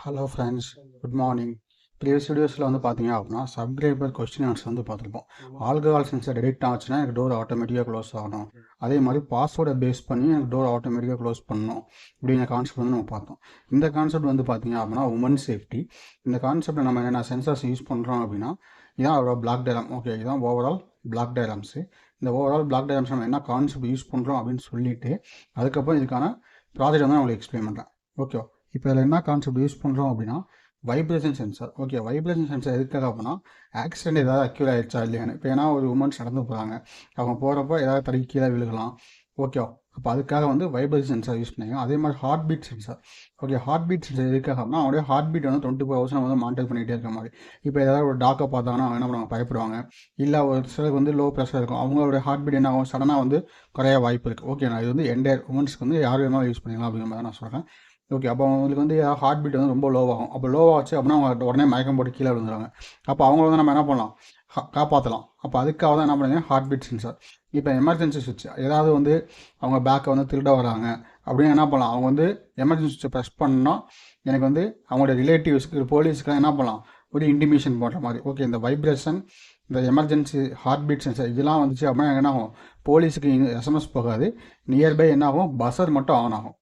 Hello friends good morning previous வீடியோஸில் வந்து பார்த்தீங்க அப்படின்னா சப்ஸ்கிரைபர் கொஸ்டின் ஆன்சர் வந்து பார்த்துருப்போம். ஆல்கஹால் சென்சர் டிடெக்ட் ஆச்சுன்னா எனக்கு டோர் ஆட்டோமேட்டிக்காக க்ளோஸ் ஆகணும். அதே மாதிரி பாஸ்வேர்டை பேஸ் பண்ணி எனக்கு டோர் ஆட்டோமேட்டிக்காக க்ளோஸ் பண்ணணும் அப்படிங்கிற கான்செப்ட் வந்து நம்ம பார்த்தோம். இந்த கான்செப்ட் வந்து பார்த்தீங்க அப்படின்னா உமன் சேஃப்டி இந்த கான்செப்ட்டில் நம்ம என்னென்ன சென்சர்ஸ் யூஸ் பண்ணுறோம் அப்படின்னா இதான் அவரோட பிளாக் டயலாம் ஓகே இதுதான் ஓவரால் பிளாக் டயலாம்ஸு இந்த ஓவரால் பிளாக் டயலாம்ஸ் நம்ம என்ன கான்செப்ட் யூஸ் பண்ணுறோம் அப்படின்னு சொல்லிட்டு அதுக்கப்புறம் இதுக்கான ப்ராஜெக்ட் வந்து நான் உங்களுக்கு எக்ஸ்பிளைன் பண்ணுறேன் ஓகே இப்போ இதில் என்ன கான்செப்ட் யூஸ் பண்ணுறோம் அப்படின்னா vibration sensor okay vibration sensor எதுக்காக அப்படின்னா ஆக்சிடென்ட் ஏதாவது அக்யூர் ஆயிடுச்சா இல்லையான்னு. இப்போ ஏன்னா ஒரு உமன்ஸ் நடந்து போகிறாங்க அவங்க போகிறப்போ ஏதாவது தடுக்கி கீழே விழுகலாம். ஓகே அப்போ அதுக்காக வந்து வைப்ரேஷன் சென்சார் யூஸ் பண்ணிக்கலாம். அதே மாதிரி heart beat sensor okay heart beat sensor எதுக்காக அப்படின்னா அவனுடைய ஹார்ட் பீட் வந்து டுவெண்ட்டி ஃபோர் ஹவர்ஸ் நம்ம வந்து மானிட்டர் பண்ணிகிட்டே இருக்க மாதிரி. இப்போ ஏதாவது ஒரு டாக்கை பார்த்தாங்கன்னா அவங்க என்ன பண்ணுவாங்க? பயப்படுவாங்க. இல்லை ஒரு சிலருக்கு வந்து லோ ப்ரெஷர் இருக்கும். அவங்களோட ஹார்ட் பீட் என்ன ஆகும்? சடனாக வந்து குறைய வாய்ப்பு இருக்குது ஓகே நான் இது வந்து என்டையர் உமன்ஸ்க்கு வந்து யார் வேணாலும் யூஸ் பண்ணிக்கலாம் அப்படிங்கிற மாதிரி நான் சொல்கிறேன் ஓகே அப்போ அவங்களுக்கு வந்து ஹார்ட் பீட் வந்து ரொம்ப லோவாகும் அப்போ லோவாகச்சு அப்படின்னா அவங்க உடனே மயக்கம் போட்டு கீழே விழுந்துருவாங்க. அப்போ அவங்கள வந்து நம்ம என்ன பண்ணலாம்? காப்பாற்றலாம் அப்போ அதுக்காக தான் என்ன பண்ணுங்க? ஹார்ட் பீட் சென்சார் இப்போ எமர்ஜென்சி சுவிட்ச் ஏதாவது வந்து அவங்க பேக்கை வந்து திருட வராங்க. அப்படின்னு என்ன பண்ணலாம்? அவங்க வந்து எமர்ஜென்சி சுவிட்சை ப்ரெஸ் பண்ணால் எனக்கு வந்து அவங்களோட ரிலேட்டிவ்ஸ்க்கு போலீஸ்க்குலாம் என்ன பண்ணலாம்? ஒரு இன்டிமேஷன் போடுற மாதிரி. ஓகே இந்த வைப்ரேஷன் இந்த எமர்ஜென்சி ஹார்ட் பீட் சென்சர் இதெல்லாம் வந்துச்சு அப்படின்னா என்ன ஆகும் போலீஸுக்கு எஸ்எம்எஸ் போகாது. நியர்பை என்ன ஆகும் பஸ்ஸர் மட்டும் ஆன் ஆகும்.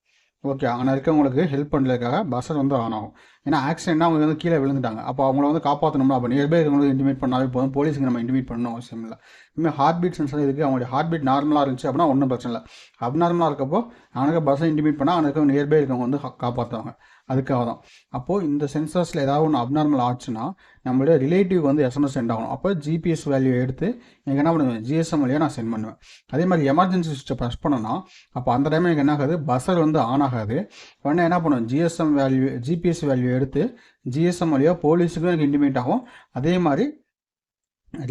ஓகே அங்கே இருக்கவங்களுக்கு ஹெல்ப் பண்ணுறதுக்காக பஸ்ஸர் வந்து ஆன் ஆகும். ஏன்னா ஆக்சிடென்ட்னா அவங்க வந்து கீழே விழுந்துட்டாங்க. அப்போ அவங்கள வந்து காப்பாற்றணும்னா அப்போ நியர்பை இருக்கவங்களுக்கு இன்டிமேட் பண்ணாவே போதும். போலீஸுக்கு நம்ம இன்டிமேட் பண்ணணும் அவசியம் இல்லை. இனிமேல் ஹார்ட் பீட் சென்சர் இருக்குது அவங்களுடைய ஹார்ட் பீட் நார்மலாக இருந்துச்சு அப்படின்னா ஒன்றும் பிரச்சனை இல்லை. அப்நார்மலாக இருக்கப்போ அவனுக்கு பஸ்ஸை இன்டிமேட் பண்ணால் அவனுக்கு நியர்பை இருக்கவங்க வந்து காப்பாற்றுவாங்க அதுக்காக தான். அப்போது இந்த சென்சர்ஸில் ஏதாவது ஒன்று அப்நார்மல் ஆச்சுன்னா நம்மளுடைய ரிலேட்டிவ் வந்து எஸ்எம்எஸ் சென்ட் ஆகணும். அப்போ ஜிபிஎஸ் வேல்யூ எடுத்து எனக்கு என்ன பண்ணுவேன்? ஜிஎஸ்எம் வழியாக நான் சென்ட் பண்ணுவேன். அதே மாதிரி எமர்ஜென்சி சுவிட்சை ப்ரெஸ் பண்ணனா அப்போ அந்த டைம் எனக்கு என்ன ஆகாது? பஸ்ஸர் வந்து ஆன் ஆகாது. உடனே என்ன பண்ணுவேன்? ஜிஎஸ்எம் வேல்யூ ஜிபிஎஸ் வேல்யூ எடுத்து ஜிஎஸ்எம் வழியாக போலீஸுக்கும் எனக்கு இன்டிமேட் ஆகும். அதே மாதிரி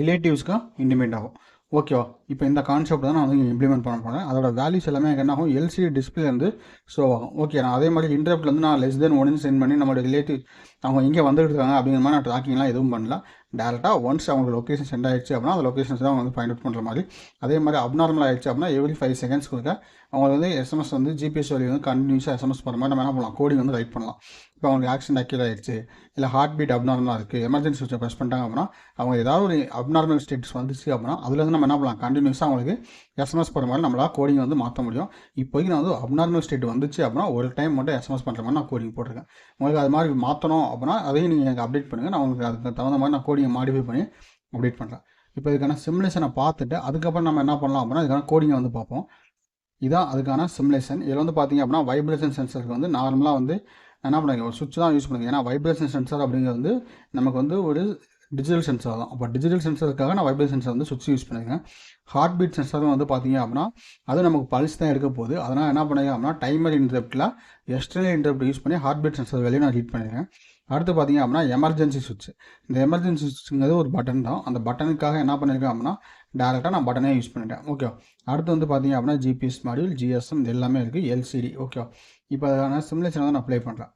ரிலேட்டிவ்ஸ்க்கும் இன்டிமேட் ஆகும். ஓகேவா இப்போ இந்த கான்செப்ட் தான் நான் வந்து இம்ப்ளிமெண்ட் பண்ண போகிறேன் அதோட வேல்யூஸ் எல்லாமே எனக்கு என்ன ஆகும் எல்சிடி டிஸ்பிளே வந்து ஷோ ஆகும். ஓகே நான் அதே மாதிரி இன்டர்ப்ட் வந்து நான் லெஸ் தென் ஒன் சென்ட் பண்ணி நம்மளோட ரிலேட்டிவ் அவங்க இங்கே வந்துட்டு இருக்காங்க அப்படிங்கிற மாதிரி நான் ட்ராக்கிங்லாம் எதுவும் பண்ணல. டேரெக்டாக ஒன்ஸ் அவங்களுக்கு லொக்கேஷன் சென்ட் ஆயிடுச்சு அப்படின்னா அந்த லொக்கேஷன்ஸ் தான் வந்து ஃபைண்ட் அவுட் பண்ணுற மாதிரி. அதே மாதிரி அப்நார்மல் ஆயிடுச்சு அப்படின்னா எவ்ரி ஃபைவ் செகண்ட்ஸ் கொடுக்க அவங்களுக்கு வந்து எஸ்எம்எஸ் வந்து ஜிபிஎஸ் வழி வந்து கண்டினியூஸாக எஸ்எம்எஸ் பண்ணுற மாதிரி நம்ம என்ன பண்ணலாம்? கோடிங் வந்து ரைட் பண்ணலாம். இப்போ அவங்களுக்கு ஆக்சிடென்ட் அக்யூர் ஆயிடுச்சு இல்லை ஹார்ட் பீட் அப்நார்மலாக இருக்குது எமர்ஜென்சி சுவிட்சை ப்ரெஸ் பண்ணிட்டாங்க அப்படின்னா அவங்க ஏதாவது ஒரு அப்நார்மல் ஸ்டேட்டஸ் வந்துச்சு அப்படின்னா அதுலேருந்து நம்ம என்ன பண்ணலாம்? கண்டினியூஸாக அவங்களுக்கு எஸ்எம்எஸ் பண்ணுற மாதிரி நம்மளால் கோடிங் வந்து மாற்ற முடியும். இப்போதைக்கு நான் வந்து அப்நார்மல் ஸ்டேட் வந்துச்சு அப்படின்னா ஒரு டைம் மட்டும் எஸ்எம்எஸ் பண்ணுற மாதிரி நான் கோடிங் போட்டிருக்கேன். உங்களுக்கு அது மாதிரி மாற்றணும் அப்படின்னா அதையும் நீங்கள் எனக்கு அப்டேட் பண்ணுங்கள் நான் உங்களுக்கு அதுக்கு தகுந்த மாதிரி நான் கோடிங் கோடிங்கை மாடிஃபை பண்ணி அப்டேட் பண்ணுறேன் இப்போ இதுக்கான சிமுலேஷனை பார்த்துட்டு அதுக்கப்புறம் நம்ம என்ன பண்ணலாம் அப்படின்னா இதுக்கான கோடிங்கை வந்து பார்ப்போம். இதான் அதுக்கான சிமுலேஷன் இதில் வந்து பார்த்தீங்க அப்படின்னா வைப்ரேஷன் சென்சருக்கு வந்து நார்மலாக வந்து என்ன பண்ணுங்க ஒரு சுவிட்ச் தான் யூஸ் பண்ணுங்க ஏன்னா வைப்ரேஷன் சென்சர் அப்படிங்கிறது வந்து நமக்கு வந்து ஒரு டிஜிட்டல் சென்சார் தான். அப்போ டிஜிட்டல் சென்சருக்காக நான் வைப்ரேஷன் சென்சர் வந்து சுவிட்ச் யூஸ் பண்ணியிருக்கேன் ஹார்ட் பீட் சென்சரும் வந்து பார்த்தீங்க அப்படின்னா அது நமக்கு பல்ஸ் தான் எடுக்க போகுது. அதனால் என்ன பண்ணுங்க அப்படின்னா டைமர் இன்டர்ப்டில் எக்ஸ்டர்னல் இன்டர்ப்ட் யூஸ் பண்ணி ஹார்ட் பீட் சென்சர் வெளியே நான் ரீட் பண்ணியிருக்கேன் அடுத்து பார்த்தீங்க அப்படின்னா எமர்ஜென்சி சுவிட்ச் இந்த எமர்ஜென்சி சுவிட்சுங்கிறது ஒரு பட்டன் தான். அந்த பட்டனுக்காக என்ன பண்ணியிருக்கேன் அப்படின்னா டேரெக்டாக நான் பட்டனே யூஸ் பண்ணிட்டேன். ஓகே அடுத்து வந்து பார்த்தீங்க அப்படின்னா ஜிபிஎஸ் மாடியூல் ஜிஎஸ்எம் இது எல்லாமே இருக்குது எல்சிடி ஓகே இப்போ அதுக்கான சிமுலேஷனை வந்து நான் அப்ளை பண்ணுறேன்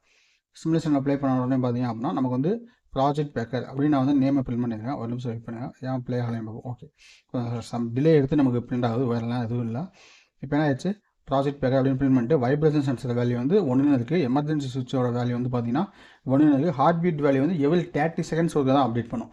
சிமுலேஷன் அப்ளை பண்ண உடனே பார்த்தீங்க அப்படின்னா நமக்கு வந்து ப்ராஜெக்ட் பேக்கர் அப்படின்னு நான் வந்து நேமை ஃபில் பண்ணியிருக்கேன் ஒரு நிமிஷம் வெயிட் பண்ணுங்கள் ஏன் ப்ளே ஆகலையும் பார்ப்போம். ஓகே சம் டிலே எடுத்து நமக்கு பிரிண்ட் ஆகுது. வேறெல்லாம் எதுவும் இல்லை. இப்போ என்ன ஆயிடுச்சு? ப்ராஜெக்ட் பேக்கர் அப்படின்னு பிரிண்ட் பண்ணிட்டு வைப்ரேஷன் சென்சர் வேல்யூ வந்து ஒன்றுன்னு இருக்குது எமர்ஜென்சி சுவிட்சோட வேல்யூ வந்து பார்த்தீங்கன்னா ஒன்று இருக்குது ஹார்ட் பீட் வேல்யூ வந்து எவ்வளோ தேர்ட்டி செகண்ட்ஸ் ஒருக்க தான் அப்டேட் பண்ணும்.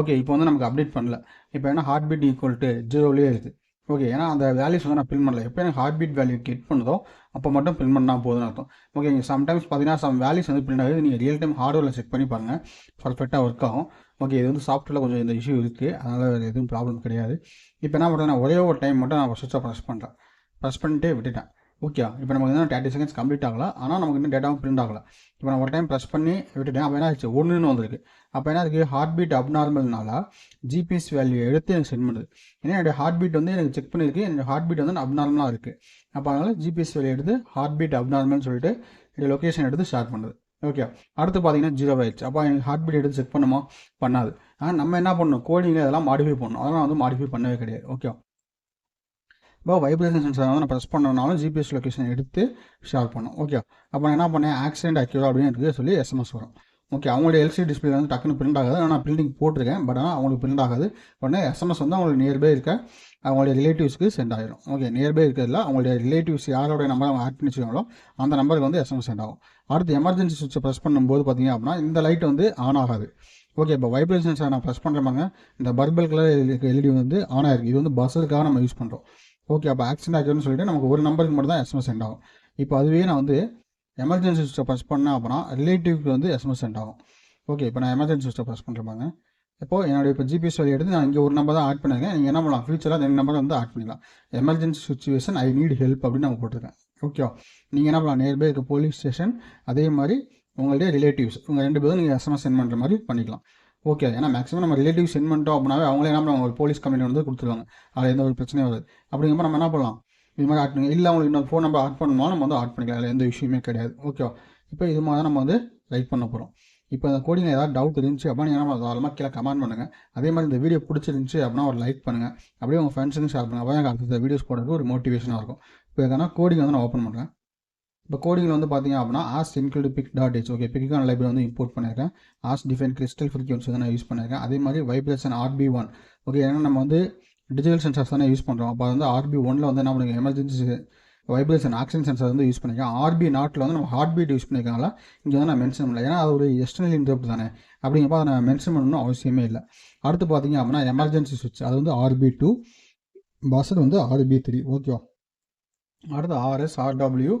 ஓகே இப்போ வந்து நமக்கு அப்டேட் பண்ணல. இப்போ என்ன ஹார்ட் பீட் ஈக்குவல் டு ஜீரோலேயே இருக்குது ஓகே ஏன்னா அந்த வேல்யூஸ் வந்து நான் பில் பண்ணல. எப்போ எனக்கு ஹார்ட் பீட் வேல்யூ கெட் பண்ணுதோ அப்போ மட்டும் பில் பண்ணால் போதும்னு அர்த்தம். ஓகே சம்டைம்ஸ் பார்த்தீங்கன்னா சம் வேல்யூஸ் வந்து பிரிண்ட் ஆகுது. நீங்கள் ரியல் டைம் ஹார்ட்வேரில் செக் பண்ணி பாருங்கள் பர்ஃபெக்டாக ஒர்க் ஆகும். ஓகே இது வந்து சாஃப்ட்வேரில் கொஞ்சம் இந்த இஷ்யூ இருக்குது அதனால் எதுவும் ப்ராப்ளம் கிடையாது. இப்போ என்ன பண்ணுறேன் ஒரே ஒரு டைம் மட்டும் நான் சுவிட்சை ப்ரெஸ் பண்ணுறேன் ப்ரெஸ் பண்ணிட்டே விட்டுட்டேன். ஓகே இப்போ நமக்கு என்ன தேர்ட்டி செகண்ட்ஸ் கம்ப்ளீட் ஆகல. ஆனால் நமக்கு இன்னும் டேட்டாவும் பிரிண்ட் ஆகல. இப்போ நான் ஒரு டைம் ப்ரெஸ் பண்ணி விட்டுட்டேன். அப்போ என்ன ஆச்சு ஒன்றுன்னு வந்திருக்கு. அப்போ என்ன இருக்குது ஹார்ட் பீட் அப்நார்மல்னால ஜிபிஎஸ் வேல்யூ எடுத்து எனக்கு சென்ட் பண்ணுது. ஏன்னா என்னுடைய ஹார்ட் பீட் வந்து எனக்கு செக் பண்ணியிருக்கு. என்னோட ஹார்ட் பீட் வந்து அப்நார்மலாக இருக்குது அப்போ அதனால் ஜிபிஎஸ் வேல்யூ எடுத்து ஹார்ட் பீட் அப்நார்மல்னு சொல்லிட்டு என்னோட லொக்கேஷன் எடுத்து ஷேர் பண்ணுது. ஓகே அடுத்து பார்த்தீங்கன்னா ஜீரோ ஆயிடுச்சு. அப்போ எனக்கு ஹார்ட் பீட் எடுத்து செக் பண்ணுமா? பண்ணாது. ஆனால் நம்ம என்ன பண்ணணும்? கோடிங் இதெல்லாம் மாடிஃபை பண்ணணும். அதெல்லாம் வந்து மாடிஃபை பண்ணவே கிடையாது. ஓகே இப்போ வைப்ரேஷன் சென்சார் வந்து நான் ப்ரெஸ் பண்ணனாலும் ஜிபிஎஸ் லொக்கேஷன் எடுத்து ஷேர் பண்ணும் ஓகே அப்போ நான் என்ன பண்ணேன்? ஆக்சிடென்ட் அக்யூரா அப்படின்னு இருக்குது சொல்லி எஸ்எம்எஸ் வரும். ஓகே அவங்களுடைய எல்சிடி டிஸ்பிளே வந்து டக்குன்னு பிரிண்ட் ஆகாது. நான் பிரிண்டிங் போட்டிருக்கேன். பட் ஆனால் அவங்களுக்கு பிரிண்ட் ஆகாது. உடனே எஸ்எம்எஸ் வந்து அவங்களுக்கு நியர்பை இருக்க அவங்களுடைய ரிலேட்டிவ்ஸ்க்கு சென்ட் ஆகிடும் ஓகே நியர்பை இருக்கிறதுல அவங்களுடைய ரிலேட்டிவ்ஸ் யாரோடைய நம்பர் அவங்க ஆட் பண்ணி வச்சுக்காங்களோ அந்த நம்பருக்கு வந்து எஸ்எம்எஸ் சென்ட் ஆகும். அடுத்து எமர்ஜென்சி சுவிட்சை ப்ரெஸ் பண்ணும்போது பார்த்தீங்க அப்படின்னா இந்த லைட் வந்து ஆன் ஆகாது. ஓகே இப்போ வைப்ரேஷன் சார் நான் ப்ரெஸ் பண்ணுறமாங்க இந்த பர்பல் கலர் எல்இடி வந்து ஆன் ஆயிருக்கு. இது வந்து பஸ்ஸுக்காக நம்ம யூஸ் பண்ணுறோம் ஓகே அப்போ ஆக்சிடென்ட் ஆகிடும்னு சொல்லிட்டு நமக்கு ஒரு நம்பருக்கு மட்டும் தான் எஸ்எம்எஸ் சென்ட் ஆகும். இப்போ அதுவே நான் வந்து எமர்ஜென்சி சுவிட்சை ப்ரெஸ் பண்ணேன் அப்புறம் ரிலேட்டிவ்க்கு வந்து எஸ்எம்எஸ் சென்ட் ஆகும். ஓகே இப்போ நான் எமர்ஜென்சி சுவிட்சை ப்ரெஸ் பண்ணுறாங்க இப்போ என்னுடைய இப்போ ஜிபிஎஸ் வழி எடுத்து நான் இங்கே ஒரு நம்பர் தான் ஆட் பண்ணிருக்கேன் நீங்கள் என்ன பண்ணலாம்? ஃபியூச்சராக ரெண்டு நம்பர் வந்து ஆட் பண்ணிக்கலாம். Emergency situation I need help அப்படின்னு நம்ம போட்டிருக்கேன். ஓகே நீங்கள் என்ன பண்ணலாம்? நியர்பை இருக்க போலீஸ் ஸ்டேஷன் அதே மாதிரி உங்களுடைய ரிலேட்டிவ்ஸ் உங்கள் ரெண்டு பேரும் நீங்கள் எஸ்எம்எஸ் சென்ட் பண்ணுற மாதிரி பண்ணிக்கலாம். ஓகே ஏன்னா மேக்ஸிமம் நம்ம ரிலேட்டிவ் சென்ட் பண்ணிட்டோம் அப்படின்னாவே அவங்களே என்ன பண்ணுவாங்க? ஒரு போலீஸ் கம்ப்ளைண்ட் வந்து கொடுத்துருவாங்க. அதில் எந்த ஒரு பிரச்சனையும் வருது. அப்படிங்கிறப்ப நம்ம என்ன பண்ணலாம்? இது மாதிரி ஆட் பண்ணுங்க இல்லை அவங்களுக்கு இன்னொரு ஃபோன் நம்பர் ஆட் பண்ணணுமா நம்ம வந்து ஆட் பண்ணிக்கலாம். அதில் எந்த விஷயமே கிடையாது. ஓகே இப்போ இது மாதிரி தான் நம்ம வந்து ரைட் பண்ண போகிறோம் இப்போ அந்த கோடிங் ஏதாவது டவுட் இருந்துச்சு அப்படின்னா நம்ம தாராளமாக கீழே கமெண்ட் பண்ணுங்கள் அதே மாதிரி இந்த வீடியோ பிடிச்சிருந்துச்சு அப்படின்னா ஒரு லைக் பண்ணுங்கள் அப்படியே உங்கள் ஃப்ரெண்ட்ஸுக்கும் ஷேர் பண்ணுங்கள் அப்போ தான் அடுத்த வீடியோஸ் போடுறதுக்கு ஒரு மோட்டிவேஷனாக இருக்கும். இப்போ எதனா கோடிங் வந்து நான் ஓப்பன் பண்ணுறேன் இப்போ கோடிங்கில் வந்து பார்த்தீங்க அப்படின்னா hash include pic dot H okay பிக்கான library வந்து இம்போர்ட் பண்ணியிருக்கேன். ஆஸ் டிஃபைன் கிறிஸ்டல் ஃப்ரீக்வன்சி வந்து நான் யூஸ் பண்ணியிருக்கேன். அதே மாதிரி வைப்ரேஷன் ஆர்பி ஒன் ஓகே ஏன்னா நம்ம வந்து டிஜிட்டல் சென்சார்ஸ் தானே யூஸ் பண்ணுறோம் அப்போ வந்து ஆர்பி ஒனில் வந்து என்ன பண்ணுங்க? எமர்ஜென்சி வைப்ரேஷன் ஆக்சிஜன் சென்சார் வந்து யூஸ் பண்ணியிருக்கேன். ஆர்பி நாட்டில் வந்து நம்ம ஹார்ட் பீட் யூஸ் பண்ணியிருக்காங்களா இங்கே வந்து நான் மென்ஷன் பண்ணல. ஏன்னா அது ஒரு எக்ஸ்டர்னல் இன்டர்ப்ட் தானே. அப்படிங்கப்போ அதை நான் மென்ஷன் பண்ணணும் அவசியமே இல்லை. அடுத்து பார்த்தீங்க அப்படின்னா எமர்ஜென்சி சுவிட்ச் அது வந்து ஆர்பி டூ பஸ்ஸில் வந்து ஆர்பி த்ரீ ஓகேவா அடுத்து ஆர்எஸ் ஆர்டபிள்யூ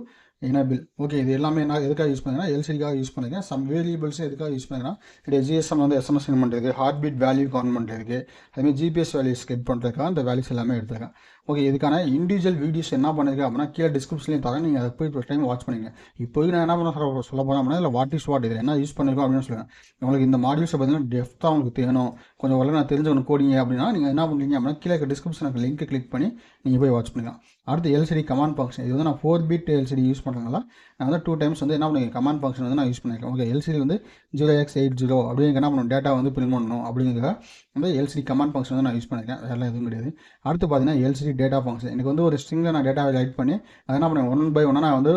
எனபிள் ஓகே இது எல்லாமே என்ன எதுக்காக யூஸ் பண்ணுறேன்னா எல்சிடிக்காக யூஸ் பண்ணிக்கிறேன் சம் வேரியபிள்ஸ் எதுக்காக யூஸ் பண்ணுறேன்னா இது ஜிஎஸ்எம் வந்து எஸ்எம்எஸ் பண்ணுறதுக்கு ஹார்ட் பீட் வேல்யூ கவுண்ட் பண்ணுறதுக்கு அதுமாதிரி ஜிபிஎஸ் வேல்யூஸ் கெட் பண்ணுறதுக்காக அந்த வேல்யூஸ் எல்லாமே எடுத்துருக்கேன். ஓகே இதுக்கான இண்டிவிஜுவல் வீடியோஸ் என்ன பண்ணிருக்கேன் அப்படின்னா கீழே டிஸ்கிரிப்ஷன்லேயும் தரேன். நீங்கள் அதை போய் டைம் வாட்ச் பண்ணிங்க இப்போதைக்கு நான் என்ன பண்ண சொல்ல சொல்ல போகிறேன் அப்படின்னா இல்லை வாட் இஸ் வாட் இதில் என்ன யூஸ் பண்ணிருக்கோம் அப்படின்னு சொல்லுவேன் உங்களுக்கு இந்த மாடியூல்ஸை பார்த்தீங்கன்னா டெஃப்த்தாக உங்களுக்கு தேணும் கொஞ்சம் வரல நான் தெரிஞ்சவங்க கோடிங்க அப்படின்னா நீங்கள் என்ன பண்ணுறீங்க அப்படின்னா கீழே டிஸ்கிரிப்ஷனுக்கு லிங்க் கிளிக் பண்ணி நீங்கள் போய் வாட்ச் பண்ணிக்கலாம். அடுத்து எல்சிடி கமாண்ட் ஃபங்க்ஷன் இது வந்து நான் ஃபோர் பிட் எல்சிடி யூஸ் பண்ணுறதுனால நான் வந்து டூ டைம்ஸ் வந்து என்ன பண்ணுங்க கமாண்ட் ஃபங்க்ஷன் வந்து நான் யூஸ் பண்ணியிருக்கேன் ஓகே எல்சிடி வந்து ஜீரோ எக்ஸ் எயிட் ஜீரோ அப்படிங்கிற என்ன பண்ணணும் டேட்டா வந்து பிரிண்ட் பண்ணணும் அப்படிங்கிற வந்து எல்சிடி கமாண்ட் ஃபங்க்ஷன் வந்து நான் யூஸ் பண்ணியிருக்கேன் வேறு எதுவும் கிடையாது. அடுத்து பார்த்தீங்கன்னா எல்சிடி டேட்டா ஃபங்க்ஷன் எனக்கு வந்து ஒரு ஸ்ட்ரிங்கில் நான் டேட்டாவை ரைட் பண்ணி அதை என்ன பண்ணுவேன்? ஒன் பை ஒன்னாக நான் வந்து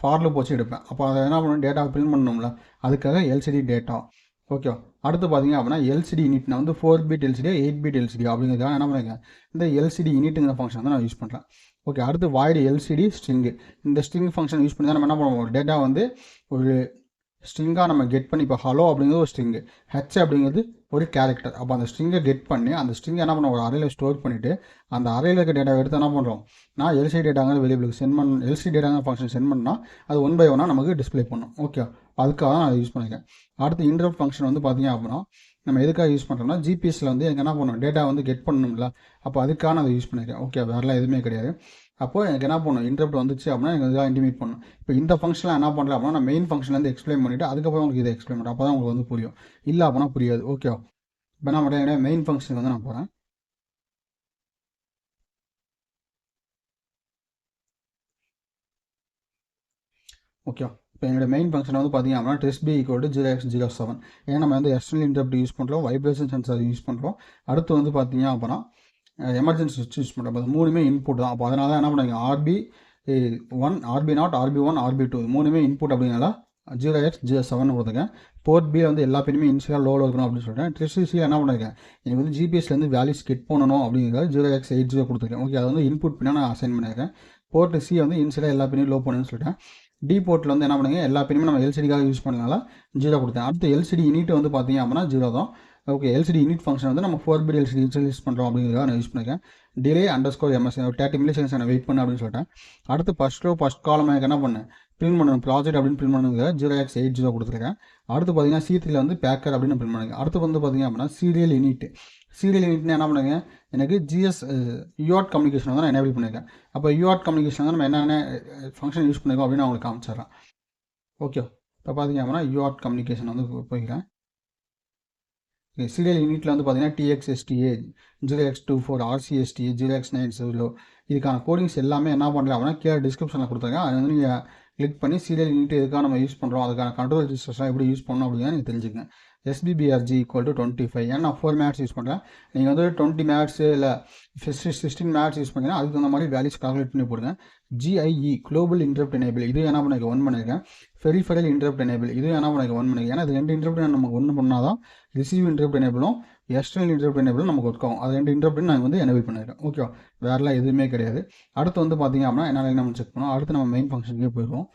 ஃபார்ல போச்சு எடுப்பேன். அப்போ அதை என்ன பண்ணுவேன்? டேட்டாவை பிரிண்ட் பண்ணணும்ல. அதுக்காக எல்சிடி டேட்டா ஓகே அடுத்து பார்த்தீங்க அப்படின்னா எல்சிடி யூனிட் நான் வந்து four bit LCD eight bit LCD அப்படிங்கிறதுக்காக என்ன பண்ணிருக்கேன்? இந்த எல்சிடி யூனிட்டுங்கிற ஃபங்க்ஷன் தான் நான் யூஸ் பண்ணுறேன் ஓகே அடுத்து வாய்டு எல்சிடி ஸ்ட்ரிங்கு இந்த ஸ்ட்ரிங் ஃபங்க்ஷன் யூஸ் பண்ணி தான் நம்ம என்ன பண்ணுவோம்? ஒரு டேட்டா வந்து ஒரு ஸ்ட்ரிங்காக நம்ம கெட் பண்ணி இப்போ ஹலோ அப்படிங்கிறது ஒரு ஸ்ட்ரிங்கு ஹெச் அப்படிங்கிறது ஒரு கேரக்டர் அப்போ அந்த ஸ்ட்ரிங்கை கெட் பண்ணி அந்த ஸ்ட்ரிங்கை என்ன பண்ண ஒரு அறையில் ஸ்டோர் பண்ணிவிட்டு அந்த அறையில் இருக்க டேட்டா எடுத்து என்ன பண்ணுறோம் நான் எல்சி டேட்டாங்கிற வெளியே சென்ட் பண்ண எல்சி டேட்டாங்கிற ஃபங்க்ஷன் சென்ட் பண்ணால் அது ஒன் பை ஒன்னாக நமக்கு டிஸ்பிளே பண்ணும். ஓகே அதுக்காக தான் நான் யூஸ் பண்ணியிருக்கேன் அடுத்து இன்டர்ப்ட் ஃபங்க்ஷன் வந்து பார்த்தீங்க அப்படின்னா நம்ம எதுக்காக யூஸ் பண்ணுறோம்னா ஜிபிஎஸ்சில் வந்து எனக்கு என்ன பண்ணணும் டேட்டா வந்து கெட் பண்ணணும்ல. அப்போ அதுக்காக நான் அதை யூஸ் பண்ணியிருக்கேன் ஓகே வேறெல்லாம் எதுவுமே கிடையாது. அப்போது எனக்கு என்ன பண்ணணும்? இன்டர்ப்ட் வந்துச்சு அப்படின்னா எனக்கு இதாக இன்டிமேட் பண்ணணும். இப்போ இந்த ஃபங்க்ஷனில் என்ன பண்ணுறேன் அப்படின்னா நான் மெயின் ஃபங்க்ஷன்லேருந்து எக்ஸ்பிளைன் பண்ணிவிட்டு அதுக்கப்புறம் உங்களுக்கு இதை எக்ஸ்பிளைன் பண்ணுறேன் அப்போ தான் உங்களுக்கு வந்து புரியும். இல்லை அப்படின்னா புரியாது. ஓகே இப்போ நான் மட்டும் மெயின் ஃபங்க்ஷனுக்கு வந்து நான் போகிறேன் ஓகே இப்போ என்னோட மெயின் ஃபங்க்ஷன் வந்து பார்த்தீங்க அப்படின்னா test B equal to zero X zero seven ஏன்னா நம்ம வந்து எக்ஸ்டர்னல் இன்டர்ப்ட் யூஸ் பண்ணுறோம் வைப்ரேஷன் சென்சார் யூஸ் பண்ணுறோம் அடுத்து வந்து பார்த்தீங்க அப்படின்னா எமர்ஜென்சி சுவிட்ச் யூஸ் பண்ணுறது மூணுமே இன்புட் தான். அப்போ அதனால தான் என்ன பண்ணுங்க? RB one RB naught RB one RB two மூணுமே இன்புட் அப்படினால ஜீரோ எக்ஸ் ஜீரோ செவன் கொடுத்துருக்கேன். போர்ட் பி வந்து எல்லா பேருமே இன்சியாக லோவில் இருக்கணும் அப்படின்னு சொல்லிட்டேன் ட்ரிசிசியில் என்ன பண்ணியிருக்கேன் எனக்கு வந்து ஜிபிஎஸ்லேருந்து வேல்யூ ஸ்கிட் பண்ணணும் அப்படிங்கிறது ஜீரோ எக்ஸ் எயிட் ஜீரோ கொடுத்துருக்கேன். ஓகே அதை வந்து இன்புட் பின்னா நான் அசைன் பண்ணியிருக்கேன். போர்ட் சி வந்து இன்சியாக எல்லா பேருமே லோ பண்ணுன்னு சொல்லிட்டேன். டி போர்ட்டில் வந்து என்ன பண்ணுங்க? எல்லா பேருமே நம்ம எல்சிடிக்காக யூஸ் பண்ணனால ஜீரோ கொடுத்தேன். அடுத்து எல்சிடி யூனிட் வந்து பார்த்தீங்க அப்படின்னா ஜீரோ தான். ஓகே எல்சிடி யூனிட் ஃபங்க்ஷன் வந்து நம்ம ஃபோர் பிட் எல்சிடி யூஸ் பண்ணுறோம் அப்படிங்கிறத நான் யூஸ் பண்ணியிருக்கேன் delay underscore MS thirty milliseconds நான் வெயிட் பண்ண அப்படின்னு சொல்லிட்டேன். அடுத்து ஃபஸ்ட் ரோ ஃபஸ்ட் காலம் எனக்கு என்ன பண்ணேன் பிரிண்ட் பண்ணணும் ப்ராஜெக்ட் அப்படின்னு பிரிண்ட் பண்ணுங்க ஜீரோ எக்ஸ் எயிட் ஜீரோ கொடுத்துருக்கேன். அடுத்து பார்த்தீங்கன்னா சி த்ரீல வந்து பேக்கர் அப்படின்னு பிரிண்ட் பண்ணுங்க அடுத்து வந்து பார்த்தீங்க அப்படின்னா சீரியல் யூனிட் சீரியல் யூனிட்னு என்ன பண்ணுங்க? எனக்கு ஜிஎஸ் யூஆர்ட் கம்யூனிகேஷன் வந்து நான் எனேபிள் பண்ணியிருக்கேன் அப்போ யூஆர்ட் கம்யூனிகேஷன் வந்து நம்ம என்னென்ன ஃபங்க்ஷன் யூஸ் பண்ணிருக்கோம் அப்படின்னு நான் உங்களுக்கு காமிச்சிடுறேன். ஓகே இப்போ பார்த்தீங்க அப்படின்னா யூஆர்ட் கம்யூனிகேஷன் வந்து போய்க்கிறேன். சீரியல் யூனிட்டில் வந்து பார்த்தீங்கன்னா TXSTA zero X two four RCSTA zero X nine zero இதுக்கான கோடிங்ஸ் எல்லாமே என்ன பண்ணலாம் அப்படின்னா கீழே டிஸ்கிரிப்ஷனில் கொடுத்துருக்கேன் அது வந்து நீங்கள் கிளிக் பண்ணி சீரியல் யூனிட் எதுக்காக நம்ம யூஸ் பண்ணுறோம் அதுக்கான கண்ட்ரோல் ரிஜிஸ்டர்ஸ்லாம் எப்படி யூஸ் பண்ணணும் அப்படின்னா நீங்கள் தெரிஞ்சுக்கங்க. SPBRG equal to twenty five ஏன்னா நான் ஃபோர் மேட்ஸ் யூஸ் பண்ணுறேன் நீங்கள் வந்து டுவெண்ட்டி மேட்ஸ் இல்லை ஃபிஃப்டி சிக்ஸ்டீன் மேட்ஸ் யூஸ் பண்ணிங்கன்னா அதுக்கு தகுந்த மாதிரி வேல்யூஸ் கால்குலேட் பண்ணி போடுங்க. ஜிஐஇ குளோபல் இன்டர்ப்ட் எனேபிள் இது என்ன பண்ணி ஒன் பண்ணியிருக்கேன் ஃபெரிஃபரல் இன்டர்ப்ட் எனேபிள் இது என்ன பண்ணி ஒன் பண்ணிருக்கேன். ஏன்னா இது ரெண்டு இன்டர்ப்ட் நமக்கு ஒன்று பண்ணால் தான் ரிசீவ் இன்டர்ப்ட் எனேபிளும் எக்ஸ்டர்னல் இன்டர்ப்ட் எனேபிளும் நமக்கு ஒர்க் ஆகும் அது ரெண்டு இன்டர்ப்ட் நான் வந்து எனேபிள் பண்ணியிருக்கேன் ஓகேவா வேறெல்லாம் எதுவுமே கிடையாது. அடுத்து வந்து பார்த்தீங்க அப்படின்னா என்ன நம்ம செக் பண்ணோம்? அடுத்து நம்ம மெயின் ஃபங்க்ஷனுக்கே போயிடுவோம்.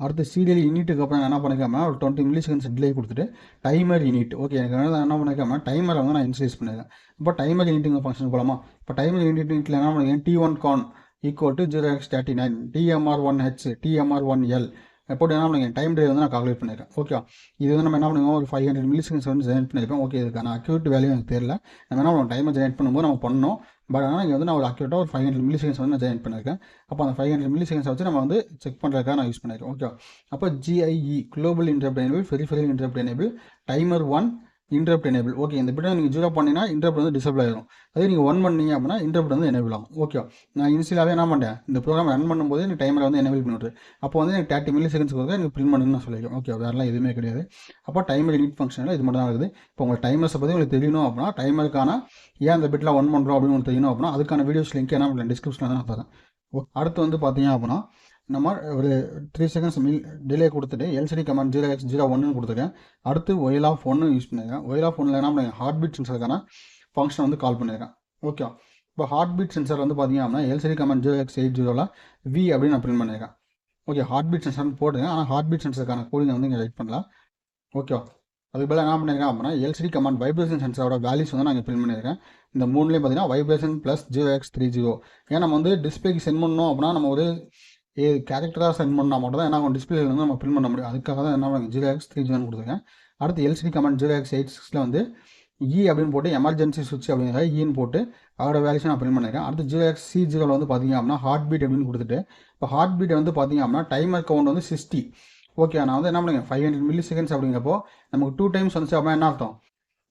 அடுத்து சீரியல் இனிட்டுக்கு அப்புறம் என்ன பண்ணிக்காம ஒரு டுவெண்ட்டி மில்லி செகண்ட்ஸ் டிலே கொடுத்துட்டு டைமர் இனிட் ஓகே எனக்கு வந்து என்ன பண்ணிக்காம டைமரை வந்து நான் இன்சைஸ் பண்ணிடுறேன் இப்போ டைமர் இனிட்டுங்க ஃபங்க்ஷன் போகலாமா இப்போ டைமர் இனிட்டில் என்ன பண்ணிருக்கேன் T one CON equal to zero X thirty nine TMR one H TMR one L போட்டு என்ன பண்ணுங்க டைம் டே வந்து நான் கால்குலேட் பண்ணியிருக்கேன் ஓகே இது வந்து நம்ம என்ன பண்ணுவோம் ஒரு ஃபைவ் ஹண்ட்ரட் மில்லி செகண்ட்ஸ் வந்து ஜெனரேட் பண்ணியிருப்போம் ஓகே இதுக்கான அக்யூரேட் வேல்யூ எனக்கு தெரியல. நம்ம என்ன பண்ணுவோம் டைமை ஜெனரேட் பண்ணும்போது நம்ம பண்ணோம் பட் ஆனால் இங்கே வந்து நான் ஒரு அக்யூரேட்டாக ஒரு ஃபைவ் ஹண்ட்ரட் மில்லி செகண்ட்ஸ் வந்து நான் ஜாயின் பண்ணியிருக்கேன் அப்போ அந்த ஃபைவ் ஹண்ட்ரட் மில்லி செகண்ட்ஸை வச்சு நம்ம வந்து செக் பண்ணுறதுக்காக நான் யூஸ் பண்ணியிருக்கேன் ஓகே அப்போ GIE global interrupt enable peripheral interrupt enable timer one interrupt enable okay இந்த பிட்டை நீங்கள் ஜீரோ பண்ணினா இன்டர்ப்ட் வந்து டிசபிள் ஆயிடும் அதே நீங்கள் ஒன் பண்ணீங்க அப்படின்னா இன்டர்ப்ட் வந்து எனேபிள் ஆகும். ஓகே நான் இனிஷியலாகவே என்ன பண்ணேன் இந்த ப்ரோக்ராம் ரன் பண்ணும்போது எனக்கு டைமரை வந்து எனேபிள் பண்ணிவிட்டு அப்போ வந்து எனக்கு தேர்ட்டி மில்லி செகண்ட்ஸ் கொடுக்க எனக்கு பிரிண்ட் பண்ணுன்னு நான் சொல்லியிருக்கேன். ஓகே வேறுலாம் எதுவுமே கிடையாது. அப்போ டைமர் நீட் ஃபங்க்ஷனில் இது மட்டும் தான் இருக்குது. இப்போ உங்கள் டைமர்ஸை பற்றி உங்களுக்கு தெரியணும் அப்படின்னா டைமருக்கான ஏன் அந்த பிட்டில் ஒன் பண்ணுறோம் அப்படின்னு உங்களுக்கு தெரியணும் அப்படின்னா அதுக்கான வீடியோஸ் லிங்க் என்ன பண்ணேன் டிஸ்கிரிப்ஷனில் தான் நான் தரேன். அடுத்து வந்து பார்த்தீங்க அப்படின்னா நம்ம ஒரு த்ரீ செகண்ட்ஸ் மில் டிலே கொடுத்துட்டு LCD command zero X zero ஒன்னு கொடுத்துருக்கேன். அடுத்து ஒயில் ஆஃப் ஒன்று யூஸ் பண்ணியிருக்கேன் ஒயில் ஆஃப் ஒன்னில் என்ன பண்ணுங்க ஹார்ட் பீட் சென்சருக்கான ஃபங்க்ஷன் வந்து கால் பண்ணியிருக்கேன் ஓகே இப்போ ஹார்ட் பீட் சென்சர் வந்து பார்த்தீங்க அப்படின்னா LCD command zero X eight ஜீரோவில் வி அப்படின்னு நான் பிரிண்ட் பண்ணியிருக்கேன் ஓகே ஹார்ட் பீட் சென்சர்னு போட்டுங்க ஆனால் ஹார்ட் பீட் சென்சருக்கான கூலிங் வந்து இங்கே ரைட் பண்ணல. ஓகே அதுக்கு பதிலாக என்ன பண்ணியிருக்கேன் அப்படின்னா எல்சிடி கமாண்ட் வைப்ரேஷன் சென்சரோட வேல்யூஸ் வந்து நான் பிரிண்ட் பண்ணியிருக்கேன் இந்த மூணுலேயும் பார்த்தீங்கன்னா vibration plus zero X three zero ஏன் நம்ம வந்து டிஸ்பிளேக்கு சென்ட் பண்ணோம் அப்படின்னா நம்ம ஒரு ஏ கேரக்டராக சென்ட் பண்ணால் மட்டும் தான் என்ன ஆகும்? டிஸ்பிளேல வந்து நம்ம பிரிண்ட் பண்ண முடியும். அதுக்காக தான் என்ன பண்ணுங்க? ஜீரோ எக்ஸ் த்ரீ ஜீரோன்னு கொடுத்துருக்கேன் அடுத்து LCD comment zero X eight சிக்ஸில் வந்து இ அப்படின்னு போட்டு எமர்ஜென்சி சுவிட்ச் அப்படிங்கிற ஈன்னு போட்டு அதோட வேலையை நான் பிரிண்ட் பண்ணிருக்கேன். அடுத்து ஜீரோ எக்ஸ் சி ஜீரோவில் வந்து பார்த்தீங்க அப்படின்னா ஹார்ட் பீட் அப்படின்னு கொடுத்துட்டு இப்போ ஹார்ட் பீட் வந்து பார்த்தீங்க அப்படின்னா டைமர் கவுண்ட் வந்து சிக்ஸ்டி ஓகே நான் வந்து என்ன பண்ணுங்க ஃபைவ் ஹண்ட்ரட் மில்லி செகண்ட்ஸ் அப்படிங்கிறப்போ நமக்கு டூ டைம்ஸ் வந்துச்சு அப்படின்னா என்ன அர்த்தம்?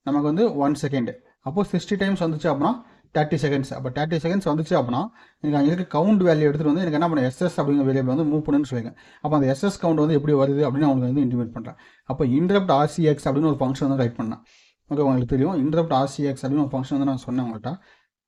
நமக்கு வந்து ஒன் செகண்ட் அப்போது சிக்ஸ்டி டைம்ஸ் வந்துச்சு அப்படின்னா தேர்ட்டி செகண்ட்ஸ் அப்போ தேர்ட்டி செகண்ட்ஸ் வந்துச்சு அப்படின்னா எனக்கு அங்கே இருக்க கவுண்ட் வேல்யூ எடுத்துகிட்டு வந்து எனக்கு என்ன பண்ண எஸ்எஸ் அப்படிங்கிற வேலையை வந்து மூவ் பண்ணுன்னு சொல்லுங்க. அப்போ அந்த எஸ்எஸ் கவுண்ட் வந்து எப்படி வருது அப்படின்னு அவங்களுக்கு வந்து இன்டிமேட் பண்ணுறேன் அப்போ இன்டரப்ட் ஆர்சிஎக்ஸ் அப்படின்னு ஒரு ஃபங்க்ஷன் வந்து ரைட் பண்ணேன். ஓகே உங்களுக்கு தெரியும் இன்டரப்ட் ஆர்சிஎக்ஸ் அப்படின்னு ஒரு ஃபங்க்ஷன் வந்து நான் சொன்னேன் உங்கள்கிட்ட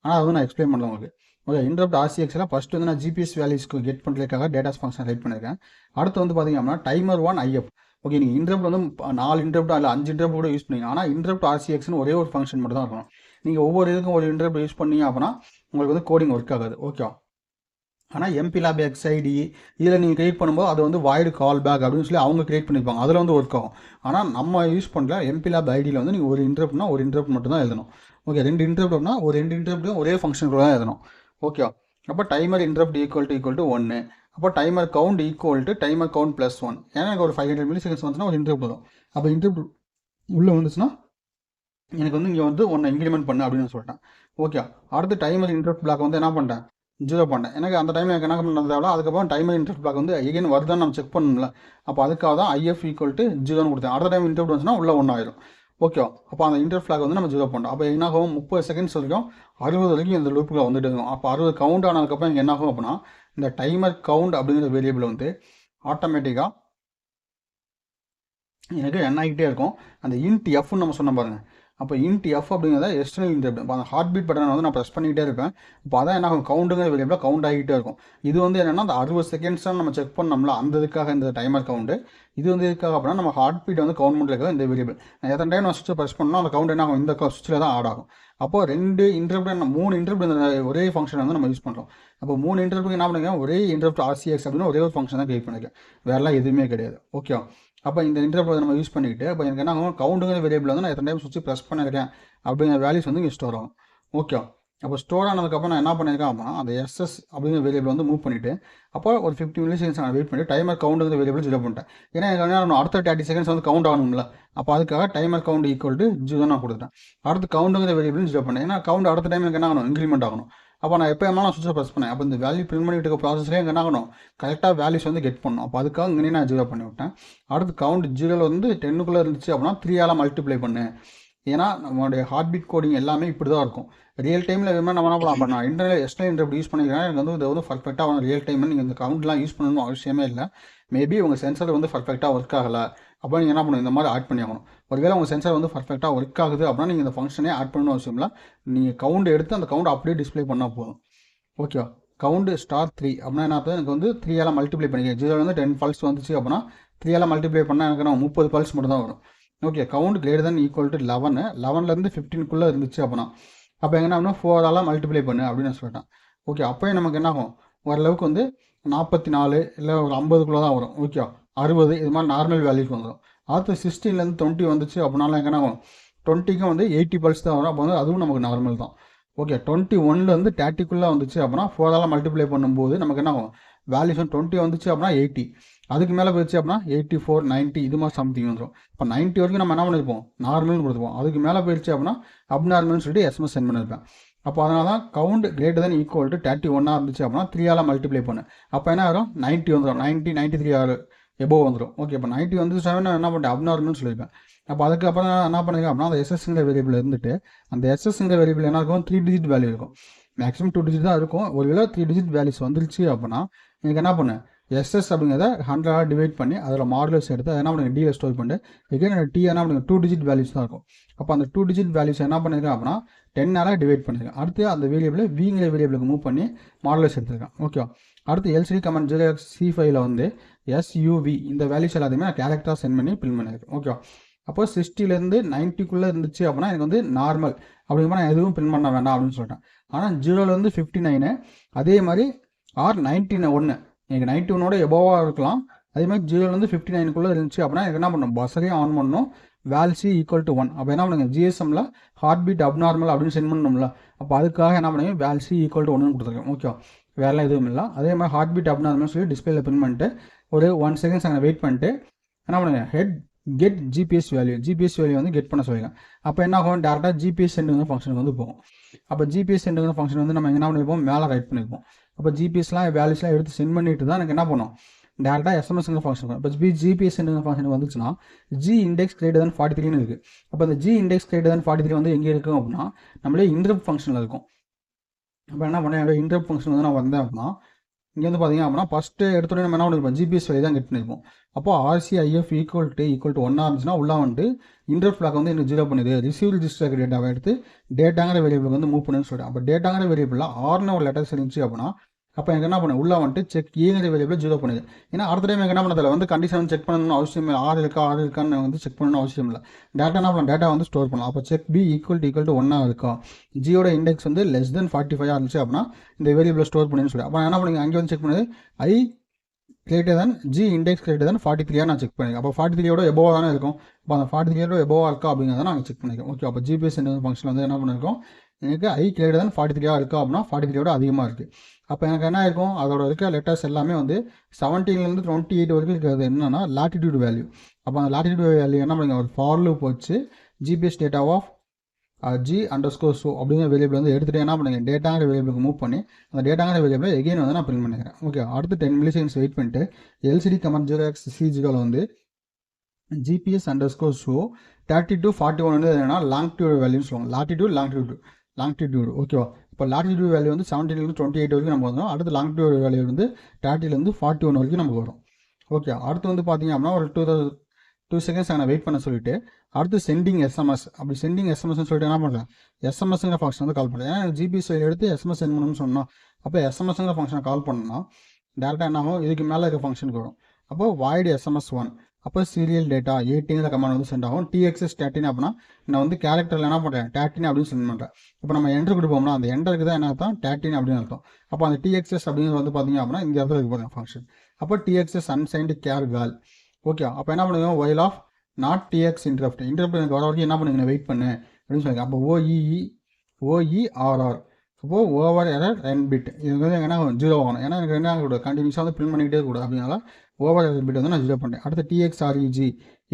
ஆனால் அது வந்து நான் எக்ஸ்பிளைன் பண்ணல உங்களுக்கு. ஓகே இன்டரப்ட் ஆர்சிஎக்ஸில் ஃபஸ்ட்டு வந்து நான் ஜிபிஎஸ் வேல்யூஸ்க்கு கெட் பண்ணுறதுக்காக டேட்டாஸ் ஃபங்க்ஷன் ரைட் பண்ணியிருக்கேன் அடுத்து வந்து பார்த்தீங்க அப்படின்னா டைமர் ஒன் ஐஎஃப் ஓகே நீங்கள் இன்டரப்ட் வந்து நாலு இன்டரப்ட் இல்லை அஞ்சு இன்டரப்ட் கூட யூஸ் பண்ணிங்க ஆனால் இன்டரப்ட் ஆர்சிஎக்ஸ்னு ஒரே ஒரு ஃபங்க்ஷன் மட்டும் தான் இருக்கணும். நீங்கள் ஒவ்வொரு இதுக்கும் ஒரு இன்டர்பிள் யூஸ் பண்ணீங்க அப்படின்னா உங்களுக்கு வந்து கோடிங் ஒர்க் ஆகாது. ஓகே ஆனால் எம்பி லேப் எக்ஸ்ஐடி இதில் நீங்கள் கிரியேட் பண்ணும்போது அது வந்து வாய்டு கால் பேக் அப்படின்னு சொல்லி அவங்க கிரியேட் பண்ணியிருப்பாங்க அதில் வந்து ஒர்க் ஆகும். ஆனால் நம்ம யூஸ் பண்ணல எம்பி லேப் ஐடியில் வந்து நீங்கள் ஒரு இன்டர்ப்ட்னா ஒரு இன்டர்ப்ட் மட்டும் தான் எழுதணும். ஓகே ரெண்டு இன்டர்ப்ட்னா ஒரு ரெண்டு இன்டரப்ட்டும் ஒரே ஃபங்க்ஷனுக்குள்ள தான் எழுதணும். ஓகே அப்போ timer interrupt equal to equal to ஒன்று அப்போ timer count equal to timer count plus one ஏன்னா எனக்கு ஒரு ஃபைவ் ஹண்ட்ரட் மில்லி செகண்ட்ஸ் வந்துச்சுன்னா ஒரு இன்டரப்ட் வரும். அப்போ இன்டரப்ட் உள்ளே வந்துச்சுன்னா எனக்கு வந்து இங்கே வந்து ஒன்று இன்க்ரிமெண்ட் பண்ணு அப்படின்னு சொல்லிட்டேன். ஓகே அடுத்து டைமர் இன்ட்ரெஸ்ட் பிளாக் வந்து என்ன பண்ணிட்டேன்? ஜீரோ பண்ணேன் எனக்கு அந்த டைமில் எனக்கு என்ன பண்ணது அதுக்கப்புறம் டைமர் இன்ட்ரெஸ்ட் பிளாக் வந்து எகைன் வருதான்னு நம்ம செக் பண்ணணும்ல. அப்போ அதுக்காக தான் ஐஎஃப் ஈக்குவல் டு ஜீரோன்னு கொடுத்தேன். அடுத்த டைம் இன்டரப்ட் வந்துச்சுன்னா உள்ள ஒன்று ஆயிரும். ஓகே அப்போ அந்த இன்டர் ஃபிளாக் வந்து நம்ம ஜீரோ பண்ணோம் அப்போ என்ன ஆகும் முப்பது செகண்ட்ஸ் வரைக்கும் அறுபது வரைக்கும் இந்த லூப்பில் வந்துட்டு இருக்கும். அப்போ அறுபது கவுண்ட் ஆனதுக்கப்புறம் இங்கே என்ன ஆகும் அப்படின்னா இந்த டைமர் கவுண்ட் அப்படிங்கிற வேரியபிள் வந்து ஆட்டோமேட்டிக்காக எனக்கு என்ன ஆகிட்டே இருக்கும். அந்த இன்ட் எஃப்னு நம்ம சொன்ன பாருங்கள் அப்போ இன்ட் எஃப் அப்படிங்கிறத எக்ஸ்டர்னல் இன்டர்ப்ட் இப்போ அந்த ஹார்ட் பீட் பட்டனை வந்து நான் ப்ரெஸ் பண்ணிக்கிட்டே இருப்பேன். இப்போ அதான் என்ன ஆகும்? கவுண்டுங்கிற வேரியபிளாக கவுண்ட் ஆகிட்டே இருக்கும். இது வந்து என்னென்னா அந்த அறுபது செகண்ட்ஸ் நம்ம செக் பண்ணோம்ல அந்த இதுக்காக இந்த டைமர் கவுண்டு இது வந்து இதுக்காக அப்படின்னா நம்ம ஹார்ட் பீட் வந்து கவுண்ட் பண்ணுறதுக்காக இந்த வேரியபிள் நான் எத்தனை டைம் நான் சுவிட்சை ப்ரெஸ் பண்ணோம் அந்த கவுண்ட் என்ன ஆகும்? இந்த சுவிட்சில் தான் ஆட் ஆகும். அப்போ ரெண்டு இன்டர்ப்ட் மூணு இன்டர்ப்ட் இந்த ஒரே ஃபங்க்ஷன் வந்து நம்ம யூஸ் பண்ணுறோம் அப்போ மூணு இன்டர்ப்ட் என்ன பண்ணுங்க ஒரே இன்டர்ப்ட் ஆர்சிஎக்ஸ் அப்படின்னு ஒரே ஒரு ஃபங்க்ஷன் தான் கிரியேட் பண்ணிருக்கேன். வேறெல்லாம் எதுவுமே கிடையாது. ஓகே அப்போ இந்த இன்டர்ப்ட் நம்ம யூஸ் பண்ணிக்கிட்டு அப்போ எனக்கு என்ன ஆகும்? கவுண்டுங்கிற வேரியபிள் வந்து நான் எத்தனை டைம் சுவிட்ச் ப்ரெஸ் பண்ணிக்கிறேன் அப்படிங்கிற வேல்யூஸ் வந்து இங்கே ஸ்டோர் ஆகும். ஓகே அப்போ ஸ்டோர் ஆனதுக்கப்புறம் நான் என்ன பண்ணியிருக்கேன் அப்படின்னா அந்த எஸ்எஸ் அப்படிங்கிற வேரியபிள் வந்து மூவ் பண்ணிவிட்டு அப்போ ஒரு ஃபிஃப்டி மில்லி செகண்ட்ஸ் நான் வெயிட் பண்ணி டைமர் கவுண்டுங்கிற வேரியபிள் ஜீரோ பண்ணிட்டேன். ஏன்னா எனக்கு அடுத்த தேர்ட்டி செகண்ட்ஸ் வந்து கவுண்ட் ஆகணும்ல. அப்போ அதுக்காக timer count equal to zero நான் கொடுத்துட்டேன். அடுத்து கவுண்டுங்கிற வேரியபிள் ஜீரோ பண்ணேன் ஏன்னா கவுண்ட் அடுத்த டைம் எனக்கு என்ன ஆகணும்? இன்க்ரிமெண்ட் ஆகணும். அப்போ நான் எப்போ நான் சுவிட்சை ப்ரெஸ் பண்ணேன். அப்போ இந்த வேல்யூ பிரிண்ட் பண்ணிட்டு இருக்க ப்ராசஸ்லேயே என்ன ஆகணும்? கரெக்டாக வேல்யூஸ் வந்து கெட் பண்ணணும். அப்போ அதுக்காக இங்கே நான் ஜீரோ பண்ணி விட்டேன். அடுத்து கவுண்ட் ஜீரோவில் வந்து டென்னுக்குள்ளே இருந்துச்சு அப்படின்னா த்ரீயால் மல்டிப்ளை பண்ணு. ஏன்னா நம்மளுடைய ஹார்ட் பீட் கோடிங் எல்லாமே இப்படி தான் இருக்கும் ரியல் டைமில் வேணுமா நம்ம என்ன பண்ணலாம்? பண்ணலாம் இன்டர்னல் எக்ஸ்டர்னல் இன்டர்ப்ட் யூஸ் பண்ணிக்கிறேன். எனக்கு வந்து இது வந்து பர்ஃபெக்டாக ரியல் டைம் நீங்கள் இந்த கவுண்ட்லாம் யூஸ் பண்ணணும் அவசியமே இல்லை. மேபி உங்கள் சென்சர் வந்து பர்ஃபெக்டாக ஒர்க் ஆகலை. அப்போ நீங்கள் என்ன பண்ணணும்? இந்த மாதிரி ஆட் பண்ணி ஆகணும். ஒருவேளை உங்கள் சென்சார் வந்து பர்ஃபெக்டாக ஒர்க் ஆகுது அப்படின்னா நீங்கள் இந்த ஃபங்க்ஷனே ஆட் பண்ணணும் அவசியம் இல்லை. நீங்கள் கவுண்ட் எடுத்து அந்த கவுண்ட் அப்படியே டிஸ்ப்ளே பண்ணால் போதும். ஓகேவா கவுண்டு ஸ்டார் த்ரீ அப்படின்னா என்ன எனக்கு வந்து த்ரீயால் மல்டிப்ளை பண்ணிக்கிறேன் ஜீரோ வந்து டென் பல்ஸ் வந்துச்சு அப்படின்னா த்ரீயால் மல்டிப்ளை பண்ணால் எனக்கு நான் முப்பது பல்ஸ் மட்டும் தான் வரும் okay count great than equal to eleven லெவன்லேருந்து ஃபிஃப்டீனுக்குள்ளே இருந்துச்சு அப்படின்னா அப்போ எங்கன்னா அப்படின்னா ஃபோரால் மல்டிப்ளை பண்ணு அப்படின்னு நான் சொல்லிட்டேன். ஓகே அப்போயே நமக்கு என்ன ஆகும்? ஓரளவுக்கு வந்து நாற்பத்தி நாலு இல்லை ஒரு ஐம்பதுக்குள்ளே தான் வரும் ஓகே அறுபது இது மாதிரி நார்மல் வேல்யூக்கு வந்துடும் அடுத்து சிக்ஸ்டீன்லேருந்து டுவெண்ட்டி வந்துச்சு. அப்படின்னாலும் எங்கன்னா டுவெண்ட்டிக்கும் வந்து எயிட்டி பல்ஸ் தான் வரும். அப்போ வந்து அதுவும் நமக்கு நார்மல் தான். ஓகே டுவெண்ட்டி ஒன்லேருந்து தேர்ட்டிக்குள்ளே வந்துச்சு அப்படின்னா ஃபோரால் மல்டிப்ளை பண்ணும்போது நமக்கு என்ன ஆகும்? வேல்யூஷன் டுவெண்ட்டி வந்துச்சு அப்படின்னா எயிட்டி அதுக்கு மேலே போயிடுச்சு அப்படின்னா எயிட்டி ஃபோர் நைன்ட்டி இது மாதிரி சம்திங் வந்துடும் இப்போ நைன்ட்டி வரைக்கும் நம்ம என்ன பண்ணிருப்போம்? நார்மல்னு கொடுத்துப்போம் அதுக்கு மேலே போயிடுச்சு அப்படின்னா அப்நார்மல்னு சொல்லிட்டு எஸ்எம்எஸ் சென்ட் பண்ணியிருப்பேன் அப்போ அதனால தான் count greater than equal to thirty ஒன்னாக இருந்துச்சு அப்படின்னா த்ரீயால் மல்டிப்ளை பண்ணு. அப்போ என்ன ஆகும் நைன்ட்டி வந்துடும் நைன்ட்டி நைன்ட்டி த்ரீ ஆறு எபோவ் வந்துடும் ஓகே இப்போ நைன்ட்டி வந்து செவன் என்ன பண்ணிட்டேன்? அப்நார்மல்னு சொல்லியிருப்பேன். அப்போ அதுக்கப்புறம் நான் என்ன பண்ணிருக்கேன் அப்படின்னா அந்த எஸ்எஸ்ங்கிற வேரியபிள் இருந்துட்டு அந்த எஸ்எஸ்ங்கிற வேரியபிள் என்ன இருக்கும்? த்ரீ டிஜிட் வேல்யூ இருக்கும். மேக்ஸிமம் டூ டிஜிட் தான் இருக்கும். ஒரு வேளை த்ரீ டிஜிட் வேல்யூஸ் வந்துருச்சு அப்படின்னா எனக்கு என்ன பண்ணேன் எஸ்எஸ் அப்படிங்கிறத ஹண்ட்ரடாக டிவைட் பண்ணி அதில் மாடலர்ஸ் எடுத்து அதை என்ன பண்ணுங்க? டியில் ஸ்டோர் பண்ணிட்டு எகைன் டி என்ன பண்ணுங்க? டூ டிஜிட் வேல்யூஸ் தான் இருக்கும். அப்போ அந்த டூ டிஜிட் வேல்யூஸ் என்ன பண்ணிருக்கேன் அப்படின்னா டென்னால டிவைட் பண்ணிருக்கேன் அடுத்து அந்த வேரியபிளை விங்கிற வேரியபிளுக்கு மூவ் பண்ணி மாடலர்ஸ் எடுத்துருக்கேன். ஓகே அடுத்து எல்சிடி கமெண்ட் ஜீரோ சி ஃபைவ்ல வந்து எஸ்யூவி இந்த வேல்யூஸ் எல்லாத்தையுமே நான் கேரக்டராக சென்ட் பண்ணி பில் பண்ணியிருக்கேன் ஓகே அப்போ சிக்ஸ்டிலேருந்து நைன்ட்டிக்குள்ளே இருந்துச்சு அப்படின்னா எனக்கு வந்து நார்மல் அப்படிங்கிற நான் எதுவும் பின் பண்ண வேண்டாம் அப்படின்னு சொல்லிட்டேன். ஆனால் ஜீரோலேருந்து ஃபிஃப்டி நைனு அதே மாதிரி ஆர் நைன்டி ஒன்று எனக்கு நைன்ட்டி ஒன்னோட எபோவாக இருக்கலாம். அதே மாதிரி ஜீரோலேருந்து ஃபிஃப்டி நைனுக்குள்ளே இருந்துச்சு அப்படின்னா எனக்கு என்ன பண்ணணும்? பஸ்ஸையும் ஆன் பண்ணணும். வேல்சி ஈக்குவல் டு ஒன் அப்போ என்ன பண்ணுங்க? ஜிஎஸ்எம்ல ஹார்ட் பீட் அப்நார்மல் அப்படின்னு சென்ட் பண்ணணும்ல. அப்போ அதுக்காக என்ன பண்ணுங்க? வேல்சி ஈக்குவல் டு ஒன்னு கொடுத்துருக்கேன். ஓகே வேறெல்லாம் எதுவும் இல்லை. அதே மாதிரி ஹார்ட் பீட் அப்நார்மல் சொல்லி டிஸ்பிளேல பின் பண்ணிட்டு ஒரு ஒன் செகண்ட்ஸ் அங்கே வெயிட் பண்ணிட்டு என்ன பண்ணுங்க? Head get GPS value GPS value வந்து கெட் பண்ண சொல்லிக்கலாம் அப்போ என்ன ஆகும்? டேரெக்டாக ஜிபிஎஸ் சென்டுங்கிற ஃபங்க்ஷனுக்கு வந்து போகும். அப்போ ஜிபிஎஸ் சென்டுங்கிற ஃபங்க்ஷன் வந்து நம்ம என்ன பண்ணிருப்போம்? மேலே ரைட் பண்ணியிருப்போம் அப்போ ஜிபிஎஸ்லாம் வேல்யூஸ்லாம் எடுத்து சென்ட் பண்ணிட்டு தான் எனக்கு என்ன பண்ணும்? டேரெக்டாக எஸ்எம்எஸ்ங்கிற ஃபங்க்ஷன் இப்போ ஜி ஜிபிஎஸ் ஃபங்க்ஷன் வந்துச்சுன்னா G index greater than forty த்ரீனு இருக்குது அப்போ அந்த G index greater than forty three வந்து எங்கே இருக்கும் அப்படின்னா நம்மளே இன்டர்ப் ஃபங்க்ஷனில் இருக்கும். அப்போ என்ன பண்ணேன் என்னோட ஃபங்க்ஷன் வந்து நான் வந்தேன் அப்படின்னா இங்கே வந்து பார்த்தீங்க அப்படின்னா ஃபஸ்ட்டு எடுத்தோடனே நம்ம என்ன பண்ணிருப்போம்? ஜிபிஎஸ் வேலையை தான் கெட் பண்ணியிருப்போம் அப்போ RCIF equal to equal to ஒன்னாக இருந்துச்சுன்னா உள்ள வந்துட்டு இன்டர் ஃபிளாக் வந்து எனக்கு ஜீரோ பண்ணுது ரிசீவ் ரிஜிஸ்டர் டேட்டாவை எடுத்து டேட்டாங்கிற வேரியபிள் வந்து மூவ் பண்ணுன்னு சொல்லிட்டு அப்போ டேட்டாங்கிற வேரியபிளில் ஆறுனு ஒரு லெட்டர்ஸ் இருந்துச்சு அப்படின்னா அப்போ எனக்கு என்ன பண்ண? உள்ள வந்துட்டு செக் ஏங்கிற வேரியபிள் ஜீரோ பண்ணுது. ஏன்னா அடுத்த டைம் எனக்கு என்ன பண்ணதில்ல வந்து கண்டிஷன் வந்து செக் பண்ணணும்னு அவசியம் இல்லை. ஆறு இருக்கா ஆறு இருக்கான்னு வந்து செக் பண்ணணும்னு அவசியம் இல்லை. டேட்டா என்ன பண்ணலாம் டேட்டா வந்து ஸ்டோர் பண்ணலாம். அப்போ check B equal equal to ஒன்னாக இருக்கா ஜியோட இண்டெக்ஸ் வந்து லெஸ் தென் ஃபார்ட்டி ஃபைவ் இருந்துச்சு அப்படின்னா இந்த வேரியபிள் ஸ்டோர் பண்ணுன்னு சொல்லி அப்போ என்ன பண்ணுங்க அங்கே வந்து செக் பண்ணுது. I greater than G index greater than forty த்ரீயாக நான் செக் பண்ணிருக்கேன் அப்போ ஃபார்ட்டி த்ரீயோட எபோவாக தானே இருக்கும். அப்போ அந்த ஃபார்ட்டி த்ரீயோட எபோவாக இருக்கா அப்படிங்கிறத நாங்கள் செக் பண்ணிருக்கோம் ஓகே அப்போ ஜிபிஎஸ் ஃபங்க்ஷன் வந்து என்ன பண்ணிருக்கோம்? எனக்கு ஐ கிரேட்டர் தான் ஃபார்ட்டி த்ரீயாக இருக்கா அப்படின்னா ஃபார்ட்டி த்ரீயோட அதிகமாக இருக்குது அப்போ எனக்கு என்ன இருக்கும் அதோட இருக்க லெட்டர்ஸ் எல்லாமே வந்து செவன்டீன்லேருந்து டுவெண்ட்டி எயிட் வரைக்கும் இருக்கிறது என்னென்னா லாட்டிடியூட் வேல்யூ அப்போ அந்த லாட்டிடியூட் வேல்யூ என்ன பண்ணுங்க ஒரு ஃபார்லு போச்சு GPS data of G underscore so அப்படிங்கிற வேரியபிள் வந்து எடுத்துகிட்டு என்ன பண்ணுங்க? டேட்டாங்கிற வேரியபிளுக்கு மூவ் பண்ணி அந்த டேட்டாங்கிற வேரியபிளை எகைன் வந்து நான் பிரிண்ட் பண்ணிக்கிறேன். ஓகே அடுத்து டென் மில்லி செகண்ட்ஸ் வெயிட் பண்ணிட்டு LCD comment zero X C வந்து GPS underscore show thirty to forty one வந்து என்னன்னா லாங்டியூட் வேல்யூன்னு சொல்லுவாங்க. லாட்டிடியூட் லாங்டியூட் லாங்டிடியூடு ஓகேவா இப்போ லாட்டிடியூட் வேல்யூ வந்து செவன்டீன்லேருந்து டுவெண்ட்டி எயிட் வரைக்கும் நம்ம வந்துடும் அடுத்து லாங்டிடியூட் வேல்யூ வந்து தேர்ட்டிலேருந்து ஃபார்ட்டி ஒன் வரைக்கும் நம்ம வரும். ஓகே அடுத்து வந்து பார்த்தீங்க அப்படின்னா ஒரு டூ தௌசண்ட் டூ செகண்ட்ஸ் நான் வெயிட் பண்ண சொல்லிட்டு அடுத்து சென்டிங் எஸ்எம்எஸ் அப்படி சென்டிங் எஸ்எம்எஸ்னு சொல்லிட்டு என்ன பண்ணுறேன் எஸ்எம்எஸ்ங்கிற ஃபங்க்ஷன் வந்து கால் பண்ணுறேன் ஏன்னா ஜிபிஎஸ் எடுத்து எஸ்எம்எஸ் சென்ட் பண்ணணும்னு சொன்னோம் அப்போ எஸ்எம்எஸ்ங்கிற ஃபங்க்ஷனை கால் பண்ணோம்னா டேரெக்டாக என்ன ஆகும்? இதுக்கு மேலே இருக்க ஃபங்க்ஷனுக்கு வரும். அப்போ வாய்டு எஸ்எம்எஸ் ஒன் அப்போ சீரியல் டேட்டா எயிட்டிங்கிற கமெண்ட் வந்து சென்ட் ஆகும். டிஎக்ஸ் டேட்டின் அப்படின்னா நான் வந்து கேரக்டரில் என்ன பண்ணுறேன் டேட்டின் அப்படின்னு சென்ட் பண்ணுறேன் இப்போ நம்ம என்ட்ரு கொடுப்போம்னா அந்த என்டருக்கு தான் என்ன அர்த்தம்? டேட்டின் அப்படின்னு அர்த்தம். அப்போ அந்த டிஎக்ஸ்எஸ் அப்படிங்கிறது வந்து பார்த்தீங்க அப்படின்னா இந்த இடத்துல இருக்கு பாருங்க ஃபங்க்ஷன் அப்போ TXS unsigned char val okay அப்போ என்ன பண்ணுவோம் while of not TX interrupt interrupt எனக்கு வர வரைக்கும் என்ன பண்ணுங்க வெயிட் பண்ணு. அப்படின்னு சொல்லுங்க. அப்போ ஓஇஇ ஓஇஆர்ஆர் அப்போது ஓவர் எரர் ரென் பிட் இது வந்து என்ன ஜீரோ ஆகணும். ஏன்னா எனக்கு என்ன கூட கண்டினியூஸாக வந்து பிரிண்ட் பண்ணிக்கிட்டே கூட அப்படினால ஓவர் பிட் வந்து நான் ஜீரோ பண்ணுறேன் அடுத்து டிஎக்ஸ்ஆர்இஜி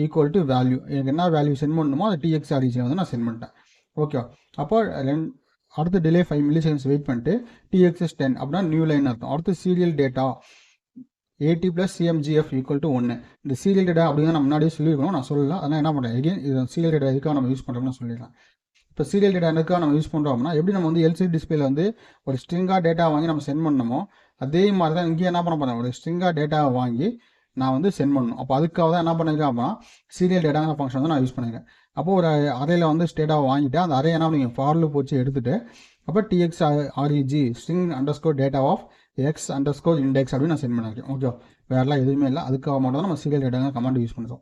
ஈக்குவல் டு வேல்யூ எனக்கு என்ன வேல்யூ சென்ட் பண்ணணுமோ அதை டிஎக்ஸ்ஆர்இஜி வந்து நான் சென்ட் பண்ணிட்டேன். ஓகே அப்போ ரெண்டு அடுத்து delay five milli seconds wait பண்ணிட்டு டிஎக்ஸ்எஸ் டென் அப்படின்னா நியூ லைன் அர்த்தம். அடுத்து serial data AT plus CMGF equal to ஒன்று இந்த சீரியல் டேட்டா அப்படின்னு நான் முன்னாடியே சொல்லியிருக்கணும். நான் சொல்லல. அதனால் என்ன பண்ணுறேன் எகைன் இது சீரியல் டேட்டா எதுக்காக நம்ம யூஸ் பண்ணுறோம்னு சொல்லிடலாம் இப்போ சீரியல் டேட்டா எதுக்காக நம்ம யூஸ் பண்ணுறோம் அப்படின்னா எப்படி நம்ம வந்து எல்சிடி டிஸ்பிளேல வந்து ஒரு ஸ்ட்ரிங்காக டேட்டா வாங்கி நம்ம சென்ட் பண்ணணுமோ அதே மாதிரி தான் இங்கே என்ன பண்ண போகிறேன் ஒரு ஸ்ட்ரிங்காக டேட்டாவை வாங்கி நான் வந்து சென்ட் பண்ணணும். அப்போ அதுக்காக தான் என்ன பண்ணிருக்கேன் அப்படின்னா சீரியல் டேட்டாங்கிற ஃபங்க்ஷன் வந்து நான் யூஸ் பண்ணிருக்கேன். அப்போ ஒரு அறையில் வந்து ஸ்டேட்டாவை வாங்கிட்டு அந்த அறையை என்ன நீங்கள் ஃபார்லு போச்சு எடுத்துட்டு அப்போ TX REG string underscore data of X underscore index அப்படின்னு நான் சென்ட் பண்ணியிருக்கேன் ஓகே வேறெல்லாம் எதுவுமே இல்லை. அதுக்காக மட்டும் தான் நம்ம சீரியல் டேட்டாங்க கமாண்ட் யூஸ் பண்ணுறோம்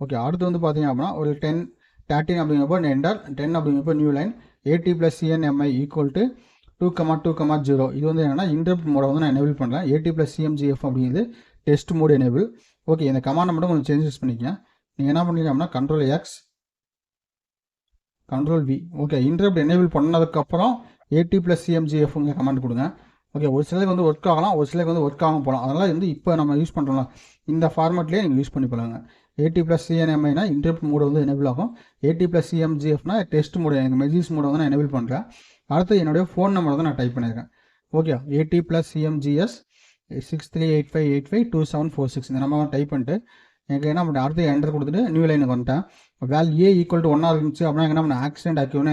ஓகே அடுத்து வந்து பார்த்தீங்க அப்படின்னா ஒரு டென் தேர்ட்டின் அப்படிங்கிறப்போ என்டர் டென் அப்படிங்கிறப்போ new line AT plus CNMI equal to two comma two comma zero இது வந்து என்னன்னா இன்டர்ப்ட் மோடை வந்து நான் எனேபிள் பண்ணுறேன் ஏடி ப்ளஸ் சிஎம்ஜிஎஃப் அப்படிங்கிறது டெஸ்ட் மோட் எனேபிள் ஓகே இந்த கமாண்டை மட்டும் கொஞ்சம் சேஞ்சஸ் பண்ணிக்கங்க. நீங்கள் என்ன பண்ணிக்கலாம் அப்படின்னா control X control V okay interrupt enable பண்ணதுக்கப்புறம் ஏடி ப்ளஸ் சிஎம்ஜிஎஃப்ங்க கமெண்ட் கொடுங்க. ஓகே ஒரு சிலருக்கு வந்து ஒர்க் ஆகலாம் ஒரு சிலருக்கு வந்து ஒர்க் ஆகும் போகலாம். அதனால் வந்து இப்போ நம்ம யூஸ் பண்ணுறோம்ல இந்த ஃபார்மேட்லேயே நீங்கள் யூஸ் பண்ணி போகலாங்க ஏடி ப்ளஸ் சிஎன்எம்ஐனா இன்டர்ப்ட் மோடு வந்து எனேபிள் ஆகும். ஏடி ப்ளஸ் சிஎம்ஜிஎஃப்னா டெஸ்ட் மோடு எனக்கு மெஜிஸ் மோடு வந்து நான் எனேபிள் பண்ணுறேன் அடுத்து என்னுடைய ஃபோன் நம்பரை தான் நான் டைப் பண்ணியிருக்கேன். Okay eighty plus C M G S six three eight five eight five two seven four six இந்த நம்பர் டைப் பண்ணிட்டு எனக்கு என்ன பண்ணுறேன் அடுத்து என்டர் கொடுத்துட்டு நியூ லைனுக்கு வந்துட்டேன். வேல் ஏ ஈக்குவல் டு ஒன்னாக இருந்துச்சு அப்படின்னா என்ன பண்ண ஆக்சிடென்ட் ஆக்கியோன்னு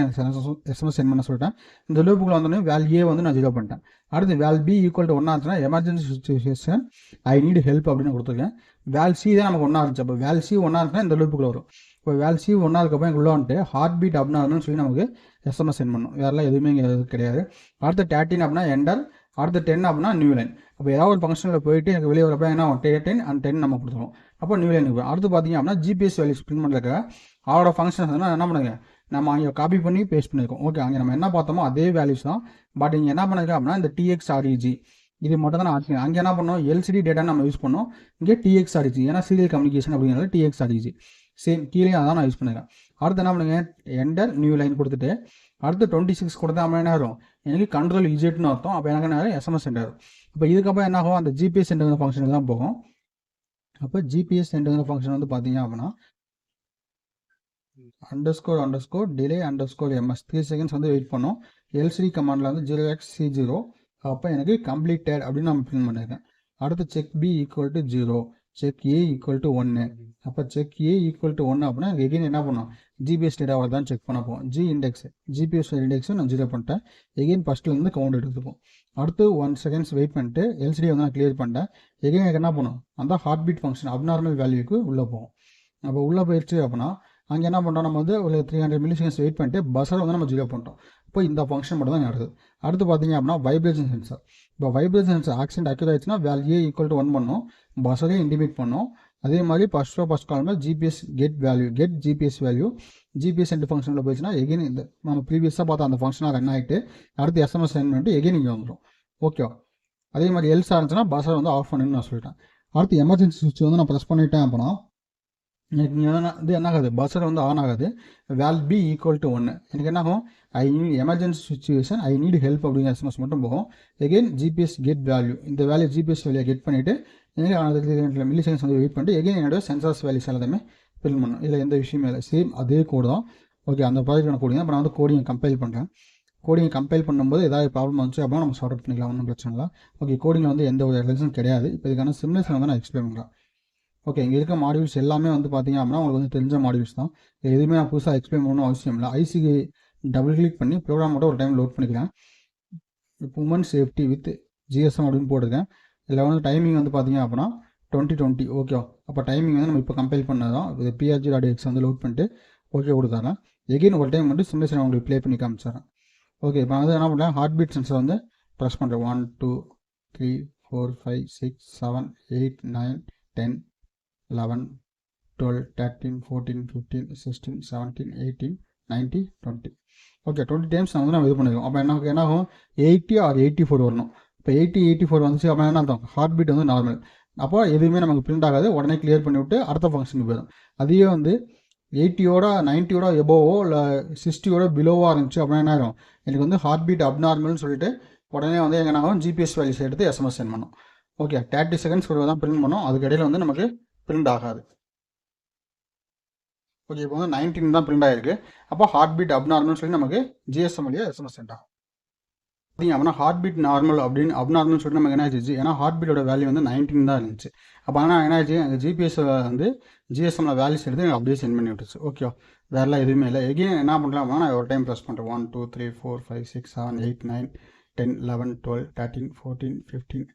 எஸ்எம்எஸ் சென்ட் பண்ண சொல்லிட்டேன். இந்த லூப்புக்குள்ள வந்தோடனே வேல் ஏ வந்து நான் ஜீரோ பண்ணிட்டேன். அடுத்து வேல் பி ஈக்குவல் டு ஒன்றா இருந்துச்சுன்னா emergency situation I need help அப்படின்னு கொடுத்துருக்கேன். வேல் சி தான் நமக்கு ஒன்றா இருந்துச்சு. அப்போ வேல் சி ஒன்றா இருந்துச்சுன்னா இந்த லூப்புக்குள்ள வரும். இப்போ வேல் சி ஒன்றா இருக்கப்போ எனக்கு உள்ள வந்துட்டு ஹார்ட் பீட் அப்படின்னா சொல்லி நமக்கு எஸ்எம்எஸ் சென்ட் பண்ணும் வேறெல்லாம் எதுவுமே இங்கே கிடையாது. அடுத்து தேர்ட்டின் அப்படின்னா எண்டர் அடுத்து டென் அப்படின்னா நியூ லைன் அப்போ ஏதாவது ஒரு ஃபங்க்ஷனில் போயிட்டு எனக்கு வெளியே வரப்போ என்ன டென் அண்ட் டென் நம்ம கொடுத்துருவோம். அப்போ நியூ லைனுக்கு அடுத்து பார்த்தீங்க அப்படின்னா ஜிபிஎஸ் வேல்யூஸ் பிரிண்ட் பண்ணுறதுக்கு அவரோட ஃபங்க்ஷன்ஸ் என்ன பண்ணுங்க நம்ம அங்கே காப்பி பண்ணி பேஸ்ட் பண்ணியிருக்கோம் ஓகே அங்கே நம்ம என்ன பார்த்தோமோ அதே வேல்யூஸ் தான். பட் இங்கே என்ன பண்ணிருக்கோம் அப்படின்னா இந்த டிஎக்ஸ் ஆர்இஜி இது மட்டும் தான் நான் ஆச்சு அங்கே என்ன பண்ணோம்? எல்சிடி டேட்டா நம்ம யூஸ் பண்ணோம். இங்கே டிஎக்ஸ் ஆர்இஜி ஏன்னா சீரியல் கம்யூனிகேஷன் அப்படிங்கிறது டிஎக்ஸ் ஆர்இஜி சேம் கீழே அதான் நான் யூஸ் பண்ணிருக்கேன். அடுத்து என்ன பண்ணுங்க? என்டர் நியூ லைன் கொடுத்துட்டு அடுத்து டுவெண்ட்டி சிக்ஸ் கொடுத்தா நம்ம என்ன ஆகும் எனக்கு கண்ட்ரோல் இஜெட்னு அர்த்தம். அப்போ எனக்கு என்ன எஸ்எம்எஸ் சென்டர் இப்போ இதுக்கப்புறம் என்ன ஆகும்? அந்த ஜிபிஎஸ் சென்டர் ஃபங்க்ஷன் தான் போகும். அப்போ ஜிபிஎஸ் சென்டர் ஃபங்க்ஷன் வந்து பார்த்தீங்க அப்படின்னா underscore underscore delay underscore MS three seconds வந்து வெயிட் பண்ணோம் எல்சிடி கமாண்டில் வந்து ஜீரோ எக்ஸ் சி ஜீரோ அப்போ எனக்கு கம்ப்ளீட்டட் அப்படின்னு நான் பிரிண்ட் பண்ணியிருக்கேன். அடுத்து check B equal to zero check A equal to ஒன்று அப்போ செக் ஏ ஈக்குவல் டு ஒன்று அப்படின்னா எகைன் என்ன பண்ணோம்? ஜிபிஎஸ் டேட்டாவை தான் செக் பண்ண போவோம் ஜி இண்டெக்ஸ் ஜிபிஎஸ் இண்டெக்ஸும் நான் ஜீரோ பண்ணிட்டேன். எகைன் ஃபஸ்ட்லேருந்து கவுண்ட் எடுத்துப்போம் அடுத்து ஒன் செகண்ட்ஸ் வெயிட் பண்ணிட்டு எல்சிடி வந்து நான் கிளியர் பண்ணிட்டேன். எகைன் எனக்கு என்ன பண்ணும்? அந்த ஹார்ட் பீட் ஃபங்க்ஷன் அப்நார்மல் வேல்யூக்கு உள்ளே போவோம் அப்போ உள்ளே போயிடுச்சு அப்படின்னா அங்கே என்ன பண்ணுறோம் நம்ம வந்து ஒரு three hundred milli seconds wait பண்ணிட்டு பஸ்ஸில் வந்து நம்ம ஜீரோ பண்ணிட்டோம். இப்போ இந்த ஃபங்க்ஷன் மட்டும் தான் நடக்குது. அடுத்து பார்த்தீங்க அப்படின்னா வைப்ரேஷன் சென்சார் இப்போ வைப்ரேஷன் சென்சார் ஆக்சிடென்ட் அக்யூர் ஆயிடுச்சுன்னா val A equal to one பண்ணும் பஸ்ஸரே இண்டிமேட் பண்ணும் அதே மாதிரி first row first காலமில் GPS get value get GPS value GPS ரெண்டு ஃபங்க்ஷனில் போயிடுச்சுன்னா எகைன் இந்த நம்ம ப்ரீவியஸாக பார்த்தா அந்த ஃபங்க்ஷனாக ரன் ஆகிட்டு அடுத்து எஸ்எம்எஸ் சென்ட் பண்ணிட்டு எகைன் இங்கே வந்துடும் ஓகேவா அதே மாதிரி எல்ஸாக இருந்துச்சுன்னா பஸ்ஸரை வந்து ஆஃப் பண்ணுன்னு நான் சொல்லிட்டேன் அடுத்து எமர்ஜென்சி சுவிட்ச் வந்து நான் ப்ரெஸ் பண்ணிட்டேன் அப்படின்னா எனக்கு இங்கே வந்து இது என்ன ஆகுது பஸ்ஸர் வந்து ஆன் ஆகாது. வேல் பி ஈக்குவல் டு ஒன்று எனக்கு என்ன ஆகும் I need emergency situation I need help அப்படிங்கிற எஸ்எம்எஸ் மட்டும் போகும். எகெயின் ஜிபிஎஸ் கெட் வேல்யூ இந்த வேல்யூ ஜிபிஎஸ் வேல்யூ கெட் பண்ணிவிட்டு எனக்கு மில்லி செகண்ட்ஸ் வந்து வெயிட் பண்ணிட்டு எகெயின் என்னோட சென்சார்ஸ் வேல்யூஸ் எல்லாத்தையுமே ஃபில் பண்ணும். இதில் எந்த விஷயமே இல்லை. சேம் அதே கோடு தான். ஓகே அந்த ப்ராஜெக்டான கோடிங் இப்போ நான் வந்து கோடிங் கம்பைல் பண்ணுறேன் கோடிங் கம்பைல் பண்ணும்போது ஏதாவது ப்ராப்ளம் வந்துச்சு அப்படின்னா நம்ம சார்ட் அவுட் பண்ணிக்கலாம். ஒன்றும் பிரச்சனை இல்லை. ஓகே கோடிங்கில் வந்து எந்த ஒரு எரர்ஸும் கிடையாது. இப்போ இதுக்கான சிம்லேஷன் வந்து நான் எக்ஸ்பிளைன் பண்ணுறேன் ஓகே இங்கே இருக்க மாடியூல்ஸ் எல்லாமே வந்து பார்த்தீங்க அப்படின்னா உங்களுக்கு வந்து தெரிஞ்ச மாடியூல்ஸ் தான். எதுவுமே நான் புதுசாக எக்ஸ்பிளைன் பண்ணணும் அவசியம் இல்லை. ஐசிக்கு டபுள் கிளிக் பண்ணி ப்ரோக்ராம் மட்டும் ஒரு டைம் லோட் பண்ணிக்கிறேன் இப்போ உமன் சேஃப்டி வித் ஜிஎஸ்எம் அப்படின்னு போட்டிருக்கேன். இதில் வந்து டைமிங் வந்து பார்த்தீங்க அப்படின்னா டுவெண்ட்டி டுவெண்ட்டி ஓகே அப்போ டைமிங் வந்து நம்ம இப்போ கம்பைல் பண்ணது தான் இது பிஆர்ஜி டாட் எக்ஸ் வந்து லோட் பண்ணிட்டு ஓகே கொடுத்தாரேன் எகெயின் ஒரு டைம் வந்து சிம்லேஷன் உங்களுக்கு ப்ளே பண்ணி காமிச்சிடறேன். ஓகே இப்போ வந்து என்ன பண்ணுறேன் ஹார்ட் பீட் சென்சர் வந்து ப்ரெஸ் பண்ணுறேன் one two three four five six seven eight nine ten eleven twelve thirteen fourteen fifteen sixteen seventeen eighteen ninety twenty okay twenty times வந்து நம்ம இது பண்ணிடுவோம் அப்போ என்ன என்ன ஆகும்? எயிட்டி ஆர் எயிட்டி ஃபோர் வரணும். இப்போ எயிட்டி எயிட்டி ஃபோர் வந்துச்சு அப்போ என்ன அர்த்தம்? ஹார்ட் பீட் வந்து நார்மல் அப்போ எதுவுமே நமக்கு பிரிண்ட் ஆகாது. உடனே கிளியர் பண்ணி விட்டு அடுத்த ஃபங்க்ஷனுக்கு போயிடும். அதையே வந்து எயிட்டியோட நைன்ட்டியோட எபோவோ இல்லை சிக்ஸ்டியோட பிலோவாக இருந்துச்சு அப்படின்னா என்ன ஆகும் எனக்கு வந்து ஹார்ட் பீட் அப்நார்மல்னு சொல்லிட்டு உடனே வந்து எங்கே ஆகும்? ஜிபிஎஸ் வேல்யூஸ் எடுத்து எஸ்எம்எஸ் சென்ட் பண்ணும். ஓகே தேர்ட்டி செகண்ட்ஸ் ஒரு தான் பிரிண்ட் பண்ணோம். அதுக்கு இடையில வந்து நமக்கு பிரிண்ட் ஆகாது. ஓகே இப்போ வந்து நைன்டீன் தான் பிரிண்ட் ஆகிருக்கு அப்போ ஹார்ட் பீட் அப்நார்மல்னு சொல்லி நமக்கு ஜிஎஸ்எம் வழியாக எஸ்எம்எஸ் சென்ட் ஆகும். பார்த்தீங்க அப்படின்னா ஹார்ட் பீட் நார்மல் அப்படின்னு அப்நார்மல் சொல்லி நமக்கு என்ன ஆச்சு ஏன்னா ஹார்ட் பீட்டோட வேல்யூ வந்து நைன்டீன் தான் இருந்துச்சு. அப்போ ஆனால் என்ன ஆச்சு அந்த ஜிபிஎஸ் வந்து ஜிஎஸ்எம்ல வேல்யூஸ் எடுத்து எனக்கு அப்படியே சென்ட் பண்ணி விட்டுச்சு ஓகே வேறெல்லாம் எதுவுமே இல்லை. எகெயின் என்ன பண்ணலாம் அப்படின்னா நான் ஒரு டைம் ப்ரெஸ் பண்ணுறேன் one two three four five six seven eight nine ten eleven twelve thirteen fourteen fifteen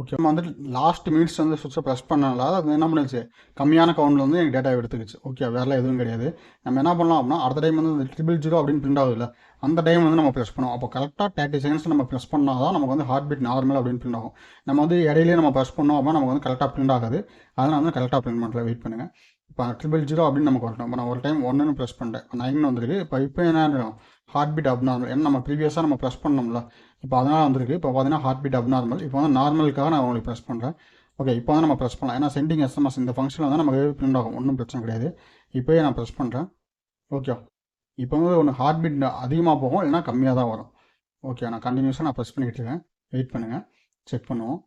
okay நம்ம வந்து லாஸ்ட் மினிட்ஸ் வந்து சுவிட்சை ப்ரெஸ் பண்ணனால அது என்ன பண்ணுச்சு கம்மியான கவுண்டில் வந்து எனக்கு டேட்டா எடுத்துக்கிச்சு. ஓகே வேறலாம் எதுவும் கிடையாது. நம்ம என்ன பண்ணலாம் அப்படின்னா அடுத்த டைம் வந்து ட்ரிபிள் ஜீரோ அப்படின்னு பிரிண்ட் ஆகுதுல்ல அந்த டைம் வந்து நம்ம ப்ரெஸ் பண்ணுவோம். அப்போ கரெக்டாக தேர்ட்டி செகண்ட்ஸ் நம்ம ப்ரெஸ் பண்ணால் தான் நமக்கு வந்து ஹார்ட் பீட் நார்மல் அப்படின்னு பிரிண்ட் ஆகும். நம்ம வந்து இடையிலேயே நம்ம ப்ரெஸ் பண்ணோம் அப்படின்னா நமக்கு வந்து கரெக்டாக பிரிண்ட் ஆகாது. அதனால் வந்து கரெக்டாக பிரிண்ட் பண்ணுறேன் வெயிட் பண்ணுங்கள் இப்போ ட்ரிபிள் ஜீரோ அப்படின்னு நமக்கு வரட்டும் இப்போ நான் ஒரு டைம் ஒன்றுன்னு ப்ரெஸ் பண்ணிட்டேன். இப்போ நைன் வந்திருக்கு. இப்போ இப்போ என்ன ஹார்ட் பீட் அப்நார்மல் ஏன்னா நம்ம ப்ரீவியஸாக நம்ம ப்ரெஸ் பண்ணோம்ல. இப்போ அதனால் வந்திருக்கு. இப்போ பார்த்தீங்கன்னா ஹார்ட் பீட் அப்நார்மல் இப்போ வந்து நார்மலுக்காக நான் உங்களுக்கு ப்ரெஸ் பண்ணுறேன் ஓகே இப்போ வந்து நம்ம ப்ரெஸ் பண்ணலாம். ஏன்னா சென்டிங் எஸ்எம்எஸ் இந்த ஃபங்க்ஷனில் வந்து நமக்கு பிரிண்ட் ஆகும். ஒன்றும் பிரச்சனை கிடையாது. இப்போயே நான் ப்ரெஸ் பண்ணுறேன் ஓகே இப்போ வந்து ஒன்று ஹார்ட் பீட் அதிகமாக போகும் இல்லைனா கம்மியாக தான் வரும் ஓகே நான் கண்டினியூஸாக நான் ப்ரெஸ் பண்ணிக்கிட்டு இருக்கேன். வெயிட் பண்ணுங்கள் செக் பண்ணுவோம்.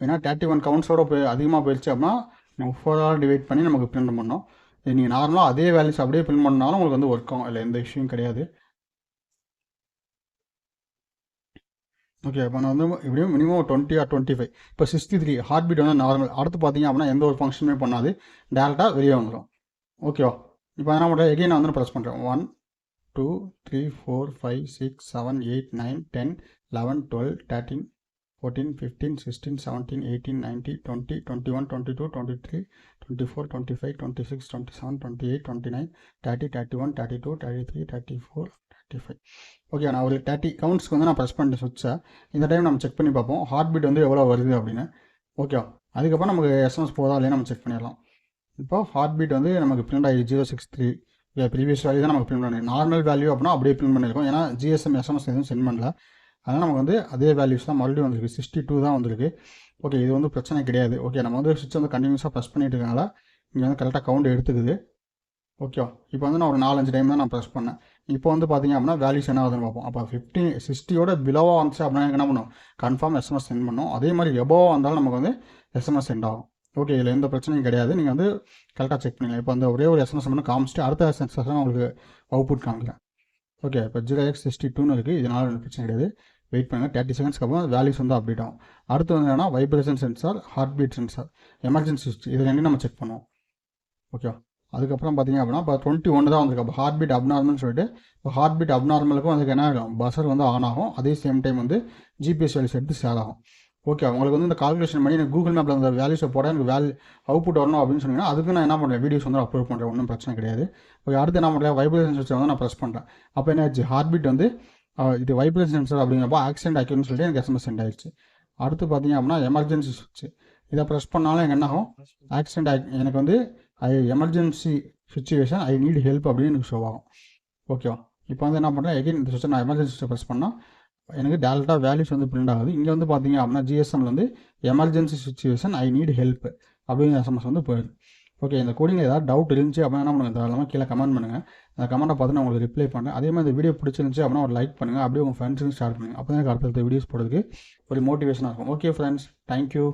ஏன்னா தேர்ட்டி ஒன் கவுண்ட்ஸோட போய் அதிகமாக போயிடுச்சு அப்படின்னா நம்ம ஃபோரால் டிவைட் பண்ணி நமக்கு பிரிண்ட் பண்ணோம் இது நீங்கள் நார்மலாக அதே வேல்யூஸ் அப்படியே பிரிண்ட் பண்ணாலும் உங்களுக்கு வந்து ஒர்க் ஆகும். இல்லை எந்த இஷ்யூவும் கிடையாது. ஓகே இப்போ நான் வந்து இப்படியும் minimum twenty or twenty five இப்போ சிக்ஸ்டி த்ரீ ஹார்ட் பீட் வந்து நார்மல் அடுத்து பார்த்தீங்க அப்படின்னா எந்த ஒரு ஃபங்க்ஷனுமே பண்ணாது. டேரெக்டாக வெளியே வந்துடும் ஓகேவா இப்போ என்ன பண்ணுறேன் எகைன் நான் வந்து ப்ரெஸ் பண்ணுறேன் one two three four five six seven eight nine ten eleven twelve thirteen fourteen fifteen sixteen seventeen eighteen ninety twenty twenty one twenty two twenty three twenty four twenty five twenty six twenty seven twenty eight twenty nine thirty thirty one thirty two thirty three thirty four thirty five okay நான் ஒரு thirty கவுண்ட்ஸ்க்கு வந்து நான் press பண்ணிட்டு சுவிட்சை இந்த time நம்ம check பண்ணி பார்ப்போம். ஹார்ட் பீட் வந்து எவ்வளோ வருது அப்படின்னு. ஓகே அதுக்கப்புறம் நமக்கு எஸ்எம்எஸ் போதா இல்லையா நம்ம செக் பண்ணிடலாம். இப்போ ஹார்ட் பீட் வந்து நமக்கு பிரிண்ட் ஆகி zero six three previous value தான் நமக்கு பிரிண்ட் பண்ணி நார்மல் வேல்யூ அப்படின்னா அப்படியே பிரிண்ட் பண்ணியிருக்கோம். ஏன்னா ஜிஎஸ்எம் எஸ்எம்எஸ் எதுவும் சென்ட் பண்ணல. அதனால் நமக்கு வந்து அதே வேல்யூஸ் தான் மறுபடியும் வந்திருக்கு. சிக்ஸ்டி டூ தான் வந்திருக்கு. ஓகே இது வந்து பிரச்சனை கிடையாது. ஓகே நம்ம வந்து சுவிட்ச் வந்து கண்டினியூஸாக ப்ரெஸ் பண்ணிட்டு இருக்கனால இங்கே வந்து கரெக்டாக கவுண்ட் எடுத்துக்குது. ஓகேவா இப்போ வந்து நான் ஒரு நாலஞ்சு டைம் தான் நான் ப்ரெஸ் பண்ணேன். இப்போ வந்து பார்த்தீங்க அப்படின்னா வேல்யூஸ் என்ன ஆகுதுன்னு பார்ப்போம். அப்போ ஃபிஃப்டி சிக்ஸ்டியோட பிலோவாக வந்துச்சு அப்படின்னா என்ன பண்ணும்? கன்ஃபார்ம் எஸ்எம்எஸ் சென்ட் பண்ணும். அதே மாதிரி எபோவாக வந்தாலும் நமக்கு வந்து எஸ்எம்எஸ் சென்ட் ஆகும். ஓகே இதில் எந்த பிரச்சனையும் கிடையாது. நீங்கள் வந்து கரெக்டாக செக் பண்ணிக்கலாம். இப்போ அந்த ஒரே ஒரு எஸ்எம்எஸ் மட்டும் காமிச்சிட்டு அடுத்த எஸ்எம்எஸ் தான் உங்களுக்கு அவுட்புட் காமிக்கிறேன். ஓகே இப்போ ஜீரோ எக்ஸ் சிக்ஸ்டி டூன்னு இருக்குது இதனால் ஒன்றும் பிரச்சனை கிடையாது. வெயிட் பண்ணுங்கள் தேர்ட்டி செகண்ட்ஸ்க்கு அப்புறம் வேல்யூஸ் வந்து அப்டேட் ஆகும். அடுத்து வந்து என்னன்னா vibration sensor heartbeat sensor emergency சுவிட்ச் இது ரெண்டையும் நம்ம செக் பண்ணுவோம். ஓகே அதுக்கப்புறம் பார்த்தீங்க அப்படின்னா இப்போ டுவெண்ட்டி ஒன்று தான் வந்திருக்கு. அப்போ ஹார்ட் பீட் அப்நார்மல்னு சொல்லிட்டு இப்போ ஹார்ட் பீட் அப்நார்மலுக்கும் அதுக்கு என்ன ஆகும்? பஸ்ஸர் வந்து ஆன் ஆகும். அதே சேம் டைம் வந்து ஜிபிஎஸ் வேல்யூஸ் எடுத்து சேல் ஆகும். ஓகே உங்களுக்கு வந்து இந்த கால்குலேஷன் பண்ணி எனக்கு கூகுள் மேப்பில் அந்த வேல்யூஸை போட எனக்கு வேல் அவுட்புட் வரணும் அப்படின்னு சொன்னீங்கன்னா அதுக்கு நான் என்ன பண்ணுறேன் வீடியோஸ் வந்து அப்லோட் பண்ணுறேன் ஒன்றும் பிரச்சனை கிடையாது. ஓகே அடுத்து என்ன பண்ணுறேன் வைப்ரேஷன் சென்சர் வந்து நான் ப்ரெஸ் பண்ணுறேன் அப்போ என்ன ஆச்சு ஹார்ட் பீட் வந்து இது வைப்ரேஷன் சென்சர் அப்படிங்கிறப்போ ஆக்சிடென்ட் ஆக்கிடும்னு சொல்லிட்டு எனக்கு எஸ்எம்எஸ் சென்ட் ஆயிடுச்சு. அடுத்து பார்த்தீங்க அப்படின்னா எமர்ஜென்சி சுவிட்ச் இதை ப்ரெஸ் பண்ணாலும் எனக்கு என்ன ஆகும் ஆக்சிடென்ட் ஆகி எனக்கு வந்து I emergency situation I need help அப்படின்னு எனக்கு ஷோ ஆகும். ஓகேவா இப்போ வந்து என்ன பண்ணுறேன் எகைன் இந்த சுவிட்சை நான் எமர்ஜென்சி ப்ரெஸ் பண்ணால் எனக்கு டேரெக்டாக வேல்யூஸ் வந்து பிரிண்ட் ஆகுது. இங்கே வந்து பார்த்தீங்க அப்படின்னா ஜிஎஸ்எம்ல வந்து emergency situation I need help அப்படிங்கிற எஸ்எம்எஸ் வந்து போயிடுது. ஓகே இந்த கோடிங்கில் ஏதாவது டவுட் இருந்துச்சு அப்படின்னா என்ன பண்ணுங்கள் தாராளமாக கீழே கமெண்ட் பண்ணுங்கள் அந்த கமெண்ட்டை பார்த்து நான் உங்களுக்கு ரிப்ளை பண்ணுறேன் அதே மாதிரி இந்த வீடியோ பிடிச்சிருந்துச்சு அப்படின்னா ஒரு லைக் பண்ணுங்கள் அப்படியே உங்கள் ஃப்ரெண்ட்ஸுக்கு ஷேர் பண்ணுங்கள் அப்போ தான் எனக்கு அடுத்தடுத்த வீடியோஸ் போடுறதுக்கு ஒரு மோட்டிவேஷனாக இருக்கும். Okay friends thank you